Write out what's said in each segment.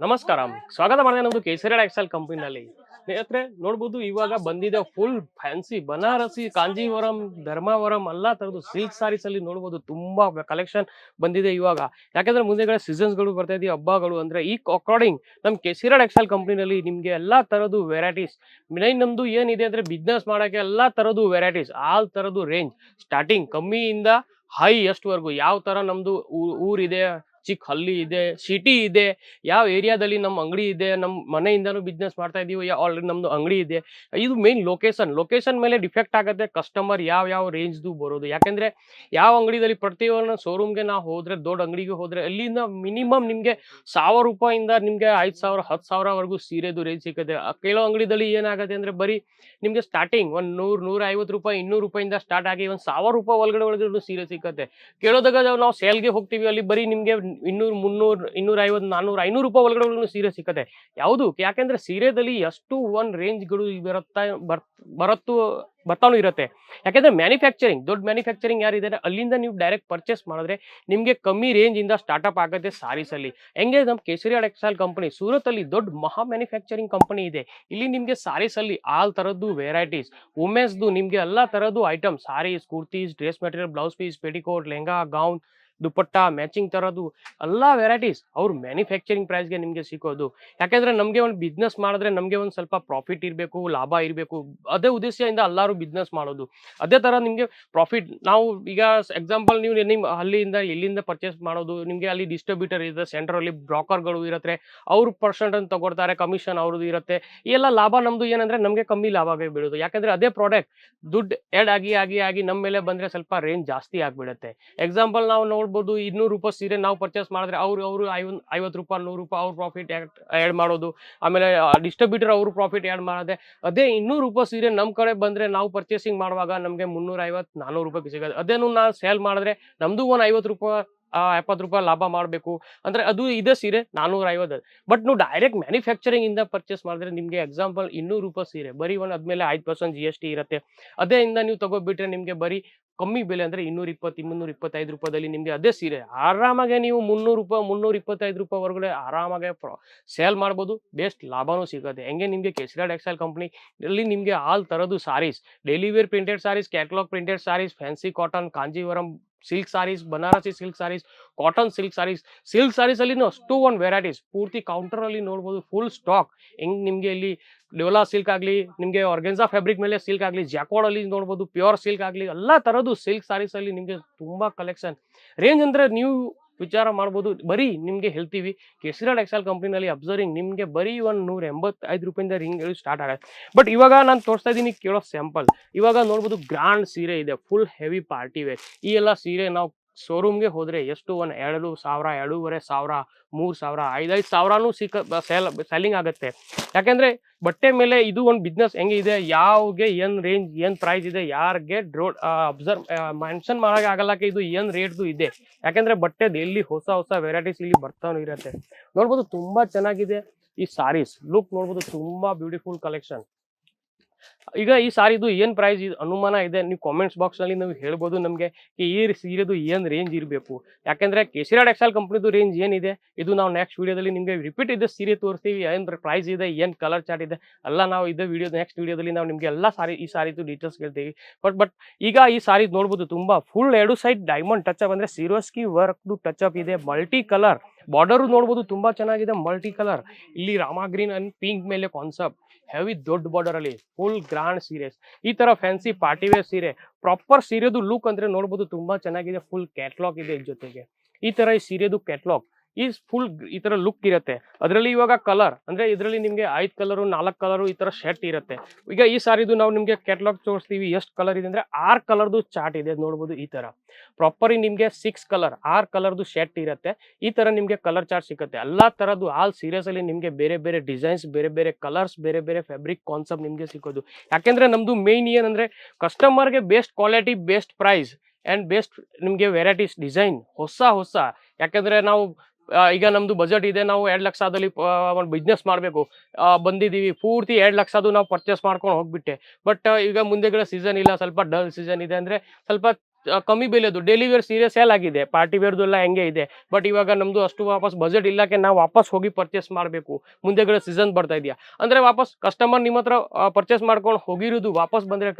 ನಮಸ್ಕಾರ. ಸ್ವಾಗತ ಮಾಡಿದೆ ನಮ್ದು ಕೇಸರಿ ಎಕ್ಸೆಲ್ ಕಂಪನಿನಲ್ಲಿ. ಸ್ನೇಹಿತರೆ, ನೋಡ್ಬೋದು ಇವಾಗ ಬಂದಿದೆ ಫುಲ್ ಫ್ಯಾನ್ಸಿ ಬನಾರಸಿ, ಕಾಂಜೀವರಂ, ಧರ್ಮಾವರಂ ಎಲ್ಲ ತರದು ಸಿಲ್ಕ್ ಸಾರೀಸ್ ಅಲ್ಲಿ ನೋಡ್ಬೋದು ತುಂಬಾ ಕಲೆಕ್ಷನ್ ಬಂದಿದೆ ಇವಾಗ. ಯಾಕಂದ್ರೆ ಮುಂದೆಗಡೆ ಸೀಸನ್ಸ್ಗಳು ಬರ್ತಾ ಇದೆಯಾ ಹಬ್ಬಗಳು ಅಂದ್ರೆ ಈ ಅಕಾರ್ಡಿಂಗ್ ನಮ್ ಕೆಸಿರಾಡ್ ಎಕ್ಸೆಲ್ ಕಂಪನಿನಲ್ಲಿ ನಿಮ್ಗೆ ಎಲ್ಲಾ ತರದು ವೆರೈಟೀಸ್ ಮೇನ್ ನಮ್ದು ಏನಿದೆ ಅಂದ್ರೆ ಬಿಸ್ನೆಸ್ ಮಾಡಕ್ಕೆ ಎಲ್ಲಾ ತರದು ವೆರೈಟೀಸ್ ಆಲ್ ತರದು ರೇಂಜ್ ಸ್ಟಾರ್ಟಿಂಗ್ ಕಮ್ಮಿಯಿಂದ ಹೈ ಎಷ್ಟುವರೆಗೂ ಯಾವ ತರ ನಮ್ದು ಊರಿದೆ ಚಿಕ್ಕ ಹಳ್ಳಿ ಇದೆ, ಸಿಟಿ ಇದೆ, ಯಾವ ಏರಿಯಾದಲ್ಲಿ ನಮ್ಮ ಅಂಗಡಿ ಇದೆ, ನಮ್ಮ ಮನೆಯಿಂದನೂ ಬಿಸ್ನೆಸ್ ಮಾಡ್ತಾ ಇದೀವಿ ಆಲ್ರೆಡಿ ನಮ್ಮದು ಅಂಗಡಿ ಇದೆ. ಇದು ಮೇನ್ ಲೊಕೇಶನ್ ಲೊಕೇಶನ್ ಮೇಲೆ ಡಿಫೆಕ್ಟ್ ಆಗುತ್ತೆ ಕಸ್ಟಮರ್ ಯಾವ ಯಾವ ರೇಂಜ್ದು ಬರೋದು. ಯಾಕಂದ್ರೆ ಯಾವ ಅಂಗಡಿದಲ್ಲಿ ಪ್ರತಿಯೊಂದು ಶೋರೂಮ್ಗೆ ನಾವು ಹೋದರೆ, ದೊಡ್ಡ ಅಂಗಡಿಗೆ ಹೋದರೆ, ಅಲ್ಲಿಂದ ಮಿನಿಮಮ್ ನಿಮಗೆ ಸಾವಿರ ರೂಪಾಯಿಂದ ನಿಮಗೆ ಐದು ಸಾವಿರ, ಹತ್ತು ಸಾವಿರವರೆಗೂ ಸೀರೆದು ರೇಂಜ್ ಸಿಗುತ್ತೆ ಕೆಲವು ಅಂಗಡಿದಲ್ಲಿ ಏನಾಗುತ್ತೆ ಅಂದ್ರೆ ಬರೀ ನಿಮಗೆ ಸ್ಟಾರ್ಟಿಂಗ್ ಒಂದು ನೂರು, ನೂರ ಐವತ್ತು ರೂಪಾಯಿ, ಇನ್ನೂರು ರೂಪಾಯಿಂದ ಸ್ಟಾರ್ಟ್ ಆಗಿ ಒಂದು ಸಾವಿರ ರೂಪಾಯಿ ಒಳಗಡೆ ಒಳಗಡೆ ಸೀರೆ ಸಿಕ್ಕತ್ತೆ. ಕೇಳೋದಾಗ ನಾವು ಸೇಲ್ಗೆ ಹೋಗ್ತೀವಿ, ಅಲ್ಲಿ ಬರೀ ನಿಮ್ಗೆ ಇನ್ನೂರು ಮುನ್ನೂರು ಇನ್ನೂರ ಐವತ್ತು ನಾನ್ನೂರು ಐನೂರು ರೂಪಾಯಿ ಒಳಗಡೆ ಒಳಗೂ ಸೀರೆ ಸಿಕ್ಕತ್ತೆ. ಯಾವುದು? ಯಾಕೆಂದ್ರೆ ಸೀರೆದಲ್ಲಿ ಎಷ್ಟು ಒಂದ್ ರೇಂಜ್ಗಳು ಬರುತ್ತಾ, ಬರ್, ಬರತ್ತು, ಬರ್ತಾನು ಇರುತ್ತೆ. ಯಾಕೆಂದ್ರೆ ಮ್ಯಾನುಫ್ಯಾಕ್ಚರಿಂಗ್ ದೊಡ್ಡ ಮ್ಯಾನುಫ್ಯಾಕ್ಚರಿಂಗ್ ಯಾರಿದ್ದಾರೆ ಅಲ್ಲಿಂದ ನೀವು ಡೈರೆಕ್ಟ್ ಪರ್ಚೇಸ್ ಮಾಡಿದ್ರೆ ನಿಮಗೆ ಕಮ್ಮಿ ರೇಂಜ್ ಇಂದ ಸ್ಟಾರ್ಟ್ಅಪ್ ಆಗುತ್ತೆ ಸಾರೀಸ್ ಅಲ್ಲಿ. ಹೆಂಗೆ ನಮ್ಮ ಕೇಸರಿ ಟೆಕ್ಸ್ಟೈಲ್ ಕಂಪನಿ ಸೂರತ್ ಅಲ್ಲಿ ದೊಡ್ಡ ಮಹಾ ಮ್ಯಾನುಫ್ಯಾಕ್ಚರಿಂಗ್ ಕಂಪನಿ ಇದೆ. ಇಲ್ಲಿ ನಿಮಗೆ ಸಾರೀಸ್ ಅಲ್ಲಿ ಆಲ್ ತರದ್ದು ವೆರೈಟೀಸ್ ವುಮೆನ್ಸ್ದು ನಿಮಗೆ ಎಲ್ಲ ತರದ್ದು item sarees kurtis dress material blouse piece petticoat lehenga gown dupatta matching ತರೋದು, ಎಲ್ಲ ವೆರೈಟೀಸ್ ಅವ್ರ ಮ್ಯಾನುಫ್ಯಾಕ್ಚರಿಂಗ್ ಪ್ರೈಸ್ಗೆ ನಿಮಗೆ ಸಿಗೋದು. ಯಾಕೆಂದರೆ ನಮಗೆ ಒಂದು ಬಿಸ್ನೆಸ್ ಮಾಡಿದ್ರೆ ನಮಗೆ ಒಂದು ಸ್ವಲ್ಪ ಪ್ರಾಫಿಟ್ ಇರಬೇಕು, ಲಾಭ ಇರಬೇಕು. ಅದೇ ಉದ್ದೇಶದಿಂದ ಎಲ್ಲರೂ ಬಿಸ್ನೆಸ್ ಮಾಡೋದು. ಅದೇ ಥರ ನಿಮಗೆ ಪ್ರಾಫಿಟ್ ನಾವು ಈಗ ಎಕ್ಸಾಂಪಲ್ ನೀವು ನಿಮ್ಮ ಅಲ್ಲಿಂದ ಎಲ್ಲಿಂದ ಪರ್ಚೇಸ್ ಮಾಡೋದು, ನಿಮಗೆ ಅಲ್ಲಿ ಡಿಸ್ಟ್ರಿಬ್ಯೂಟರ್ ಇದೆ ಸೆಂಟ್ರಲ್ಲಿ ಬ್ರೋಕರ್ಗಳು ಇರುತ್ತೆ, ಅವ್ರ ಪರ್ಸೆಂಟ್ ಅಂತ ತಗೊಳ್ತಾರೆ ಕಮಿಷನ್ ಅವ್ರದ್ದು ಇರುತ್ತೆ. ಎಲ್ಲ ಲಾಭ ನಮ್ಮದು ಏನಂದರೆ ನಮಗೆ ಕಮ್ಮಿ ಲಾಭ ಬೀಳೋದು. ಯಾಕೆಂದರೆ ಅದೇ ಪ್ರಾಡಕ್ಟ್ ದುಡ್ಡು ಆ್ಯಡ್ ಆಗಿ ಆಗಿ ಆಗಿ ನಮ್ಮ ಮೇಲೆ ಬಂದರೆ ಸ್ವಲ್ಪ ರೇಂಜ್ ಜಾಸ್ತಿ ಆಗಿಬಿಡುತ್ತೆ. ಎಕ್ಸಾಂಪಲ್ ನಾವು ನೋಡ್ಬೋದು ಇನ್ನೂರು ರೂಪಾಯಿ ಸೀರೆ ನಾವು ಪರ್ಚೇಸ್ ಮಾಡಿದ್ರೆ ಅವ್ರು, ಅವರು ಐವತ್ತು ರೂಪಾಯಿ, ನೂರು ರೂಪಾಯಿ ಅವ್ರ ಪ್ರಾಫಿಟ್ ಆ್ಯಡ್ ಮಾಡೋದು. ಆಮೇಲೆ ಡಿಸ್ಟ್ರಿಬ್ಯೂಟರ್ ಅವರು ಪ್ರಾಫಿಟ್ ಆ್ಯಡ್ ಮಾಡೋದೇ, ಅದೇ ಇನ್ನೂರು ರೂಪಾಯಿ ಸೀರೆ ನಮ್ಮ ಕಡೆ ಬಂದರೆ ನಾವು ಪರ್ಚೇಸಿಂಗ್ ಮಾಡುವಾಗ ನಮಗೆ ಮುನ್ನೂರ ಐವತ್ತು ನಾನ್ನೂರು ರೂಪಾಯಿ ಸಿಗೋದು. ಅದೇನು ನಾನು ಸೇಲ್ ಮಾಡಿದ್ರೆ ನಮ್ಮದು ಒಂದು ಐವತ್ತು ರೂಪಾಯಿ ಎಪ್ಪತ್ತು ರೂಪಾಯಿ ಲಾಭ ಮಾಡಬೇಕು. ಅಂದರೆ ಅದು ಇದೆ ಸೀರೆ ನಾನ್ನೂರ ಐವತ್ತು ಬಟ್ ನೀವು ಡೈರೆಕ್ಟ್ ಮ್ಯಾನುಫ್ಯಾಕ್ಚರಿಂಗ್ ಇಂದ ಪರ್ಚೇಸ್ ಮಾಡಿದ್ರೆ ನಿಮಗೆ ಎಕ್ಸಾಂಪಲ್ ಇನ್ನೂರು ರೂಪಾಯಿ ಸೀರೆ, ಬರೀ ಒಂದು ಆದಮೇಲೆ ಐದು ಪರ್ಸೆಂಟ್ ಜಿ ಎಸ್ ಟಿ ಇರುತ್ತೆ. ಅದೇ ಇಂದ ನೀವು ತಗೋಬಿಟ್ರೆ ನಿಮಗೆ ಬರೀ ಕಮ್ಮಿ ಬೆಲೆ ಅಂದರೆ ಇನ್ನೂರ ಇಪ್ಪತ್ತು ಮುನ್ನೂರ ಇಪ್ಪತ್ತೈದು ರೂಪಾಯಿದಲ್ಲಿ ನಿಮಗೆ ಅದೇ ಸೀರೆ. ಆರಾಮಾಗೆ ನೀವು ಮುನ್ನೂರು ರೂಪಾಯಿ, ಮುನ್ನೂರ ಇಪ್ಪತ್ತೈದು ರೂಪಾಯಿ ಹೊರಗಡೆ ಆರಾಮಾಗೆ ಸೇಲ್ ಮಾಡ್ಬೋದು. ಬೆಸ್ಟ್ ಲಾಭನೂ ಸಿಗುತ್ತೆ. ಹೆಂಗೆ ನಿಮಗೆ ಕೆಸರಾ ಟೆಕ್ಸ್ಟೈಲ್ ಕಂಪ್ನಿ ಇಲ್ಲಿ ನಿಮಗೆ ಆಲ್ ಥರದ್ದು sarees daily wear printed sarees catalogue printed sarees fancy cotton Kanjeevaram silk sarees, Banarasi silk sarees, cotton silk sarees. Silk sarees ಅಲ್ಲಿ ಅಷ್ಟು ಒಂದು ವೆರೈಟೀಸ್. ಪೂರ್ತಿ ಕೌಂಟರ್ ಅಲ್ಲಿ ನೋಡ್ಬೋದು ಫುಲ್ ಸ್ಟಾಕ್. ಹೆಂಗ್ ನಿಮಗೆ ಇಲ್ಲಿ ಡೆವಲಾ ಸಿಲ್ಕ್ ಆಗಲಿ, ನಿಮಗೆ ಆರ್ಗೆನ್ಸಾ ಫ್ಯಾಬ್ರಿಕ್ ಮೇಲೆ ಸಿಲ್ಕ್ ಆಗಲಿ ಜಾಕೋಡ್ ಅಲ್ಲಿ ನೋಡ್ಬೋದು ಪ್ಯೂರ್ ಸಿಲ್ಕ್ ಆಗಲಿ, ಎಲ್ಲ ತರದ್ದು ಸಿಲ್ಕ್ ಸಾರೀಸ್ ಅಲ್ಲಿ ನಿಮಗೆ ತುಂಬಾ ಕಲೆಕ್ಷನ್. ರೇಂಜ್ ಅಂದ್ರೆ ನೀವು ವಿಚಾರ ಮಾಡ್ಬೋದು. ಬರೀ ನಿಮಗೆ ಹೇಳ್ತೀವಿ ಕೆಸಿರಾ ಟೆಕ್ಸ್ಟೈಲ್ ಕಂಪ್ನಿನಲ್ಲಿ ಅಬ್ಸರ್ವಿಂಗ್ ನಿಮಗೆ ಬರೀ ಒಂದು ನೂರ ಎಂಬತ್ತೈದು ರೂಪಾಯಿಂದ ರಿಂಗ್ ಸ್ಟಾರ್ಟ್ ಆಗುತ್ತೆ. ಬಟ್ ಇವಾಗ ನಾನು ತೋರಿಸ್ತಾ ಇದ್ದೀನಿ ಕೇಳೋ ಸ್ಯಾಂಪಲ್ ಇವಾಗ ನೋಡ್ಬೋದು ಗ್ರ್ಯಾಂಡ್ ಸೀರೆ ಇದೆ ಫುಲ್ ಹೆವಿ ಪಾರ್ಟಿ ವೇರ್ ಈ ಎಲ್ಲ ಸೀರೆ ನಾವು ಶೋರೂಮ್ಗೆ ಹೋದರೆ ಎಷ್ಟು? ಒಂದು ಎರಡು ಸಾವಿರ, ಎರಡೂವರೆ ಸಾವಿರ, ಮೂರು ಸಾವಿರ, ಐದೈದು ಸಾವಿರನೂ ಸಿಕ್ಕ ಸೆಲ್, ಸೆಲ್ಲಿಂಗ್ ಆಗುತ್ತೆ. ಯಾಕೆಂದರೆ ಬಟ್ಟೆ ಮೇಲೆ ಇದು ಒಂದು ಬಿಸ್ನೆಸ್ ಹೆಂಗೆ ಇದೆ ಯಾವ್ಗೆ ಏನ್ ರೇಂಜ್, ಏನ್ ಪ್ರೈಸ್ ಇದೆ, ಯಾರಿಗೆ ಡ್ರೋ ಅಬ್ಸರ್ವ್ ಮೆನ್ಷನ್ ಮಾಡೋಕೆ ಆಗಲ್ಲಕ್ಕೆ ಇದು ಏನ್ ರೇಟ್ದು ಇದೆ. ಯಾಕೆಂದರೆ ಬಟ್ಟೆದು ಎಲ್ಲಿ ಹೊಸ ಹೊಸ ವೆರೈಟೀಸ್ ಇಲ್ಲಿ ಬರ್ತಾನು ಇರುತ್ತೆ. ನೋಡ್ಬೋದು ತುಂಬಾ ಚೆನ್ನಾಗಿದೆ ಈ ಸಾರೀಸ್. ಲುಕ್ ನೋಡ್ಬೋದು ತುಂಬಾ ಬ್ಯೂಟಿಫುಲ್ ಕಲೆಕ್ಷನ್. ಈಗ ಈ ಸಾರಿದು ಏನ್ ಪ್ರೈಸ್ ಇದು ಅನುಮಾನ ಇದೆ, ನೀವು ಕಾಮೆಂಟ್ಸ್ ಬಾಕ್ಸ್ನಲ್ಲಿ ನೀವು ಹೇಳ್ಬೋದು ನಮಗೆ ಈ ಸೀರೆದು ಏನ್ ರೇಂಜ್ ಇರಬೇಕು. ಯಾಕಂದ್ರೆ ಕೇಸರಿಯಾ ಎಕ್ಸಲ್ ಕಂಪ್ನಿದು ರೇಂಜ್ ಏನಿದೆ, ಇದು ನಾವು ನೆಕ್ಸ್ಟ್ ವಿಡಿಯೋದಲ್ಲಿ ನಿಮಗೆ ರಿಪೀಟ್ ಇದ್ದ ಸೀರೆ ತೋರಿಸ್ತೀವಿ, ಏನ್ ಪ್ರೈಸ್ ಇದೆ, ಏನ್ ಕಲರ್ ಚಾರ್ಟ್ ಇದೆ, ಎಲ್ಲ ನಾವು ಇದೇ ವಿಡಿಯೋ ನೆಕ್ಸ್ಟ್ ವಿಡಿಯೋದಲ್ಲಿ ನಾವು ನಿಮಗೆ ಎಲ್ಲ ಸಾರಿ, ಈ ಸಾರಿದು ಡೀಟೇಲ್ಸ್ ಹೇಳ್ತೀವಿ. ಬಟ್ ಬಟ್ ಈಗ ಈ ಸಾರಿ ನೋಡ್ಬೋದು ತುಂಬಾ ಫುಲ್ ಎರಡು ಸೈಡ್ ಡೈಮಂಡ್ ಟಚ್ ಅಪ್ ಅಂದ್ರೆ ಸಿರೋಸ್ಕಿ ವರ್ಕ್ ಟಚ್ ಅಪ್ ಇದೆ ಮಲ್ಟಿ ಕಲರ್ ಬಾರ್ಡರ್ ನೋಡ್ಬೋದು ತುಂಬಾ ಚೆನ್ನಾಗಿದೆ ಮಲ್ಟಿ ಕಲರ್ ಇಲ್ಲಿ ರಾಮಾ ಗ್ರೀನ್ ಅಂಡ್ ಪಿಂಕ್ ಮೇಲೆ ಕಾನ್ಸೆಪ್ಟ್ ಹೆವಿ ದೊಡ್ಡ ಬಾರ್ಡರ್ ಅಲ್ಲಿ ಫುಲ್ ಗ್ರಾಂಡ್ ಸೀರೆಸ್ ಈ ತರ ಫ್ಯಾನ್ಸಿ ಪಾರ್ಟಿ ವೇರ್ ಸೀರೆ ಪ್ರಾಪರ್ ಸೀರೆದು ಲುಕ್ ಅಂದ್ರೆ ನೋಡ್ಬೋದು ತುಂಬಾ ಚೆನ್ನಾಗಿದೆ ಫುಲ್ ಕ್ಯಾಟ್ಲಾಗ್ ಇದೆ ಜೊತೆಗೆ. ಈ ತರ ಈ ಸೀರೆದು ಕ್ಯಾಟ್ಲಾಗ್ ಈ ಫುಲ್ ಈ ತರ ಲುಕ್ ಇರುತ್ತೆ. ಅದರಲ್ಲಿ ಇವಾಗ ಕಲರ್ ಅಂದ್ರೆ ಇದರಲ್ಲಿ ನಿಮ್ಗೆ ಐದು ಕಲರು ನಾಲ್ಕು ಕಲರು ಈ ತರ ಶರ್ಟ್ ಇರುತ್ತೆ. ಈಗ ಈ ಸಾರಿದು ನಾವು ನಿಮ್ಗೆ ಕೆಟ್ಲಾಗ್ ತೋರಿಸ್ತೀವಿ ಎಷ್ಟು ಕಲರ್ ಇದೆ ಅಂದ್ರೆ ಆರ್ ಕಲರ್ದು ಚಾರ್ಟ್ ಇದೆ ನೋಡ್ಬೋದು ಈ ತರ. ಪ್ರಾಪರ್ ನಿಮ್ಗೆ ಸಿಕ್ಸ್ ಕಲರ್ ಆರ್ ಕಲರ್ದು ಶರ್ಟ್ ಇರುತ್ತೆ. ಈ ತರ ನಿಮ್ಗೆ ಕಲರ್ ಚಾರ್ಟ್ ಸಿಗುತ್ತೆ. ಎಲ್ಲಾ ತರದ್ದು ಆಲ್ ಸೀರಿಯಸ್ ಅಲ್ಲಿ ನಿಮ್ಗೆ ಬೇರೆ ಬೇರೆ ಡಿಸೈನ್ಸ್ ಬೇರೆ ಬೇರೆ ಕಲರ್ಸ್ ಬೇರೆ ಬೇರೆ ಫ್ಯಾಬ್ರಿಕ್ ಕಾನ್ಸೆಪ್ಟ್ ನಿಮ್ಗೆ ಸಿಗೋದು ಯಾಕೆಂದ್ರೆ ನಮ್ದು ಮೇನ್ ಏನಂದ್ರೆ ಕಸ್ಟಮರ್ಗೆ best quality best price and best ನಿಮ್ಗೆ ವೆರೈಟೀಸ್ ಡಿಸೈನ್ ಹೊಸ ಹೊಸ. ಯಾಕಂದ್ರೆ ನಾವು ಈಗ ನಮ್ದು ಬಜೆಟ್ ಇದೆ, ನಾವು ಎರಡು ಲಕ್ಷದಲ್ಲಿ ಒಂದು ಬಿಸ್ನೆಸ್ ಮಾಡಬೇಕು. ಬಂದಿದ್ದೀವಿ. ಪೂರ್ತಿ ಎರಡು ಲಕ್ಷದು ನಾವು ಪರ್ಚೇಸ್ ಮಾಡ್ಕೊಂಡು ಹೋಗ್ಬಿಟ್ಟೆ. ಬಟ್ ಈಗ ಮುಂದೆಗಡೆ ಸೀಸನ್ ಇಲ್ಲ. ಸ್ವಲ್ಪ ಡಲ್ ಸೀಸನ್ ಇದೆ ಅಂದ್ರೆ ಸ್ವಲ್ಪ ಕಮ್ಮಿ ಬೆಲೆದು. ಡೈಲಿ ವೇರ್ ಸೀರೆ ಸೇಲ್ ಆಗಿದೆ. ಪಾರ್ಟಿ ವೇರ್ದು ಎಲ್ಲ ಹೆಂಗೆ ಇದೆ. ಬಟ್ ಇವಾಗ ನಮ್ದು ಅಷ್ಟು ವಾಪಸ್ ಬಜೆಟ್ ಇಲ್ಲಕ್ಕೆ ನಾವು ವಾಪಸ್ ಹೋಗಿ ಪರ್ಚೇಸ್ ಮಾಡಬೇಕು. ಮುಂದೆಗಡೆ ಸೀಸನ್ ಬರ್ತಾ ಇದೆಯಾ? ಅಂದ್ರೆ ವಾಪಸ್ ಕಸ್ಟಮರ್ ನಿಮ್ಮ ಹತ್ರ ಪರ್ಚೇಸ್ ಮಾಡ್ಕೊಂಡು ಹೋಗಿರೋದು ವಾಪಸ್ ಬಂದ್ರೆ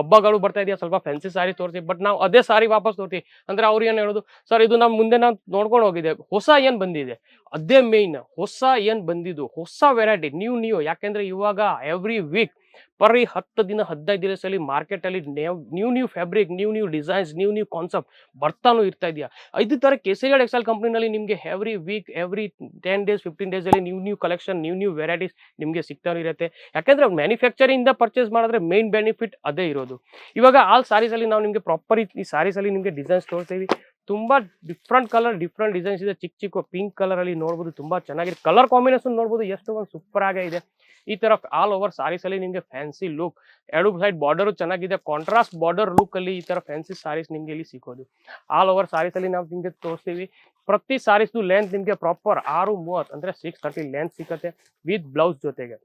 ಹಬ್ಬಗಳು ಬರ್ತಾ ಇದೆಯಾ? ಸ್ವಲ್ಪ ಫ್ಯಾನ್ಸಿ ಸಾರಿ ತೋರಿಸಿ. ಬಟ್ ನಾವು ಅದೇ ಸಾರಿ ವಾಪಸ್ ತೋರ್ತೀವಿ ಅಂದ್ರೆ ಅವ್ರು ಏನು ಹೇಳೋದು? ಸರ್ ಇದು ನಾವು ಮುಂದೆ ನಾವು ನೋಡ್ಕೊಂಡು ಹೋಗಿದೆ ಹೊಸ ಏನು ಬಂದಿದೆ? ಅದೇ ಮೇಯ್ನ್ ಹೊಸ ಏನ್ ಬಂದಿದ್ದು? ಹೊಸ ವೆರೈಟಿ ನ್ಯೂ ನ್ಯೂ ಯಾಕೆಂದ್ರೆ ಇವಾಗ ಎವ್ರಿ ವೀಕ್ ಪರಿ ಹತ್ತು ದಿನ, ಹದಿನೈದು ದಿವಸದಲ್ಲಿ ಮಾರ್ಕೆಟ್ ಅಲ್ಲಿ new new fabric new new designs new new concept ಬರ್ತಾನು ಇರ್ತಾ ಇದೆಯಾ? ಐದು ತರ ಕೇಸರಿಯಾಡ್ ಎಕ್ಸೆಲ್ ಕಂಪ್ನಿನಲ್ಲಿ ನಿಮಗೆ every week every ten days fifteen days ಅಲ್ಲಿ new new collection new new varieties ನಿಮಗೆ ಸಿಗ್ತಾನೂ ಇರುತ್ತೆ ಯಾಕಂದ್ರೆ ಮ್ಯಾನುಫ್ಯಾಕ್ಚರಿಂಗ್ ಇಂದ ಪರ್ಚೇಸ್ ಮಾಡಿದ್ರೆ ಮೇನ್ ಬೆನಿಫಿಟ್ ಅದೇ ಇರೋದು. ಇವಾಗ ಆಲ್ ಸಾರೀಸ್ ಅಲ್ಲಿ ನಾವು ನಿಮಗೆ ಪ್ರಾಪರ್ ಈ ಸಾರೀಸ್ ಅಲ್ಲಿ ನಿಮಗೆ ಡಿಸೈನ್ಸ್ ತೋರಿಸ್ತೀವಿ. ತುಂಬಾ ಡಿಫ್ರೆಂಟ್ ಕಲರ್ ಡಿಫ್ರೆಂಟ್ ಡಿಸೈನ್ಸ್ ಇದೆ. ಚಿಕ್ಕ ಚಿಕ್ಕ ಪಿಂಕ್ ಕಲರ್ ಅಲ್ಲಿ ನೋಡ್ಬೋದು, ತುಂಬಾ ಚೆನ್ನಾಗಿದೆ. ಕಲರ್ ಕಾಂಬಿನೇಷನ್ ನೋಡ್ಬೋದು, ಎಷ್ಟು ಒಂದು ಸೂಪರ್ ಆಗೇ ಇದೆ. ಈ ತರ ಆಲ್ ಓವರ್ ಸಾರೀಸ್ ಅಲ್ಲಿ ನಿಮಗೆ ಫ್ಯಾನ್ಸಿ ಲುಕ್ ಎರಡು ಸೈಡ್ ಬಾರ್ಡರ್ ಚೆನ್ನಾಗಿದೆ. ಕಾಂಟ್ರಾಸ್ಟ್ ಬಾರ್ಡರ್ ಲುಕ್ ಅಲ್ಲಿ ಈ ತರ ಫ್ಯಾನ್ಸಿ ಸಾರೀಸ್ ನಿಮಗೆ ಇಲ್ಲಿ ಸಿಗೋದು ಆಲ್ ಓವರ್ ಸಾರೀಸ್ ನಾವು ನಿಮಗೆ ತೋರಿಸ್ತೀವಿ. ಪ್ರತಿ ಸಾರೀಸ್ದು ಲೆಂತ್ ನಿಮಗೆ ಪ್ರಾಪರ್ ಆರು ಮೂವತ್ತು, ಅಂದ್ರೆ ಸಿಕ್ಸ್ ತರ್ಟಿ ಲೆಂತ್ ಸಿಗುತ್ತೆ ವಿತ್ ಬ್ಲೌಸ್ ಜೊತೆಗೆ.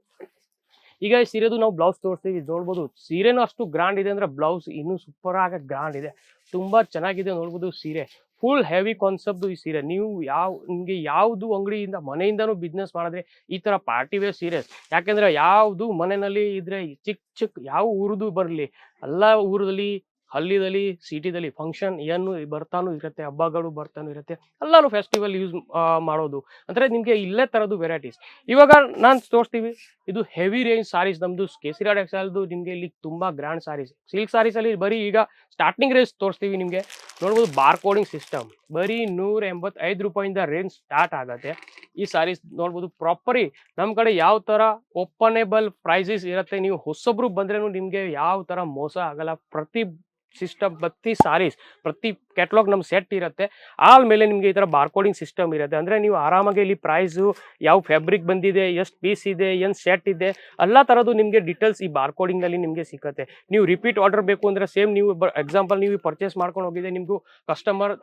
ಈಗ ಸೀರೆದು ನಾವು ಬ್ಲೌಸ್ ತೋರಿಸ್ತೀವಿ ನೋಡ್ಬೋದು ಸೀರೆನೂ ಅಷ್ಟು ಗ್ರ್ಯಾಂಡ್ ಇದೆ ಅಂದರೆ ಬ್ಲೌಸ್ ಇನ್ನೂ ಸೂಪರ್ ಆಗ ಗ್ರ್ಯಾಂಡ್ ಇದೆ. ತುಂಬ ಚೆನ್ನಾಗಿದೆ ನೋಡ್ಬೋದು ಸೀರೆ. ಫುಲ್ ಹೆವಿ ಕಾನ್ಸೆಪ್ಟ್ ಈ ಸೀರೆ. ನೀವು ಯಾವ, ನಿಮಗೆ ಯಾವುದು ಅಂಗಡಿಯಿಂದ, ಮನೆಯಿಂದನೂ ಬಿಸ್ನೆಸ್ ಮಾಡಿದ್ರೆ ಈ ಥರ ಪಾರ್ಟಿ ವೇರ್ ಸೀರೆ. ಯಾಕೆಂದರೆ ಯಾವುದು ಮನೆಯಲ್ಲಿ ಇದ್ರೆ ಈ ಚಿಕ್ಕ ಚಿಕ್ಕ ಯಾವ ಊರದು ಬರಲಿ, ಎಲ್ಲ ಊರಲ್ಲಿ ಹಳ್ಳಿದಲ್ಲಿ, ಸಿಟಿದಲ್ಲಿ ಫಂಕ್ಷನ್ ಏನು ಬರ್ತಾನು ಇರುತ್ತೆ, ಹಬ್ಬಗಳು ಬರ್ತಾನು ಇರುತ್ತೆ, ಎಲ್ಲಾನು ಫೆಸ್ಟಿವಲ್ ಯೂಸ್ ಮಾಡೋದು. ಅಂದ್ರೆ ನಿಮ್ಗೆ ಇಲ್ಲೇ ತರದು ವೆರೈಟೀಸ್ ಇವಾಗ ನಾನು ತೋರಿಸ್ತೀವಿ, ಇದು ಹೆವಿ ರೇಂಜ್ ಸಾರೀಸ್ ನಮ್ದು ಕೇಸರಿಯಾಡ್ ಎಕ್ಸಲ್ದು ನಿಮ್ಗೆ ಇಲ್ಲಿ ತುಂಬಾ ಗ್ರ್ಯಾಂಡ್ ಸಾರೀಸ್ ಸಿಲ್ಕ್ ಸಾರೀಸ್ ಅಲ್ಲಿ ಬರೀ ಈಗ ಸ್ಟಾರ್ಟಿಂಗ್ ರೇಂಜ್ ತೋರಿಸ್ತೀವಿ ನಿಮ್ಗೆ. ನೋಡ್ಬೋದು ಬಾರ್ ಕೋಡಿಂಗ್ ಸಿಸ್ಟಮ್ ಬರೀ ನೂರ ಎಂಬತ್ತೈದು ರೂಪಾಯಿಂದ ರೇಂಜ್ ಸ್ಟಾರ್ಟ್ ಆಗತ್ತೆ. ಈ ಸಾರೀಸ್ ನೋಡ್ಬೋದು ಪ್ರಾಪರಿ ನಮ್ಮ ಕಡೆ ಯಾವ ತರ ಓಪನೇಬಲ್ ಪ್ರೈಸಸ್ ಇರುತ್ತೆ, ನೀವು ಹೊಸೊಬ್ರು ಬಂದ್ರೆ ನಿಮ್ಗೆ ಯಾವ ತರ ಮೋಸ ಆಗಲ್ಲ. ಪ್ರತಿ ಸಿಸ್ಟಮ್ ಪ್ರತಿ ಸಾರೀಸ್, ಪ್ರತಿ ಕ್ಯಾಟ್ಲಾಗ್ ನಮ್ಮ ಸೆಟ್ ಇರುತ್ತೆ. ಆಮೇಲೆ ನಿಮಗೆ ಈ ಥರ ಬಾರ್ಕೋಡಿಂಗ್ ಸಿಸ್ಟಮ್ ಇರುತ್ತೆ. ಅಂದರೆ ನೀವು ಆರಾಮಾಗಿ ಇಲ್ಲಿ ಪ್ರೈಸು ಯಾವ ಫ್ಯಾಬ್ರಿಕ್ ಬಂದಿದೆ, ಎಷ್ಟು ಪೀಸ್ ಇದೆ, ಏನು ಸೆಟ್ ಇದೆ, ಎಲ್ಲ ಥರದ್ದು ನಿಮಗೆ ಡೀಟೇಲ್ಸ್ ಈ ಬಾರ್ಕೋಡಿಂಗಲ್ಲಿ ನಿಮಗೆ ಸಿಗುತ್ತೆ ನೀವು ರಿಪೀಟ್ ಆರ್ಡರ್ ಬೇಕು ಅಂದರೆ ಸೇಮ್ ನೀವು ಎಕ್ಸಾಂಪಲ್ ನೀವು ಪರ್ಚೇಸ್ ಮಾಡ್ಕೊಂಡು ಹೋಗಿದೆ ನಿಮ್ಮದು ಕಸ್ಟಮರ್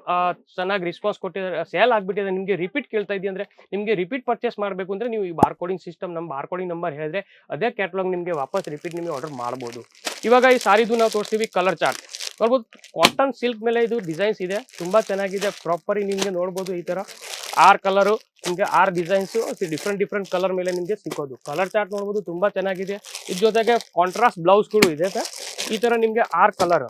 ಚೆನ್ನಾಗಿ ರಿಸ್ಪಾನ್ಸ್ ಕೊಟ್ಟಿದ್ದಾರೆ ಸೇಲ್ ಆಗಿಬಿಟ್ಟಿದೆ, ನಿಮಗೆ ರಿಪೀಟ್ ಕೇಳ್ತಾ ಇದೆಯಾ ಅಂದರೆ ನಿಮಗೆ ರಿಪೀಟ್ ಪರ್ಚೇಸ್ ಮಾಡಬೇಕು ಅಂದರೆ ನೀವು ಈ ಬಾರ್ಕೋಡಿಂಗ್ ಸಿಸ್ಟಮ್ ನಮ್ಮ ಬಾರ್ಕೋಡಿಂಗ್ ನಂಬರ್ ಹೇಳಿದ್ರೆ ಅದೇ ಕ್ಯಾಟ್ಲಾಗ್ ನಿಮಗೆ ವಾಪಸ್ ರಿಪೀಟ್ ನಿಮಗೆ ಆರ್ಡರ್ ಮಾಡ್ಬೋದು. ಇವಾಗ ಈ ಸಾರಿದು ನಾವು ತೋರಿಸ್ತೀವಿ ಕಲರ್ ಚಾರ್ಟ್ ನೋಡ್ಬೋದು ಕಾಟನ್ ಸಿಲ್ಕ್ ಮೇಲೆ ಇದು ಡಿಸೈನ್ಸ್ ಇದೆ. ತುಂಬ ಚೆನ್ನಾಗಿದೆ. ಪ್ರಾಪರ್ ನಿಮಗೆ ನೋಡ್ಬೋದು ಈ ತರ. ಆರ್ ಕಲರು ನಿಮಗೆ ಆರ್ ಡಿಸೈನ್ಸು ಡಿಫ್ರೆಂಟ್ ಡಿಫ್ರೆಂಟ್ ಕಲರ್ ಮೇಲೆ ನಿಮಗೆ ಸಿಕ್ಕೋದು. ಕಲರ್ ಚಾರ್ಟ್ ನೋಡ್ಬೋದು ತುಂಬಾ ಚೆನ್ನಾಗಿದೆ. ಇದ್ರ ಜೊತೆಗೆ ಕಾಂಟ್ರಾಸ್ಟ್ ಬ್ಲೌಸ್ಗಳು ಇದೆ ಸರ್ ಈ ಥರ ನಿಮಗೆ ಆರ್ ಕಲರ್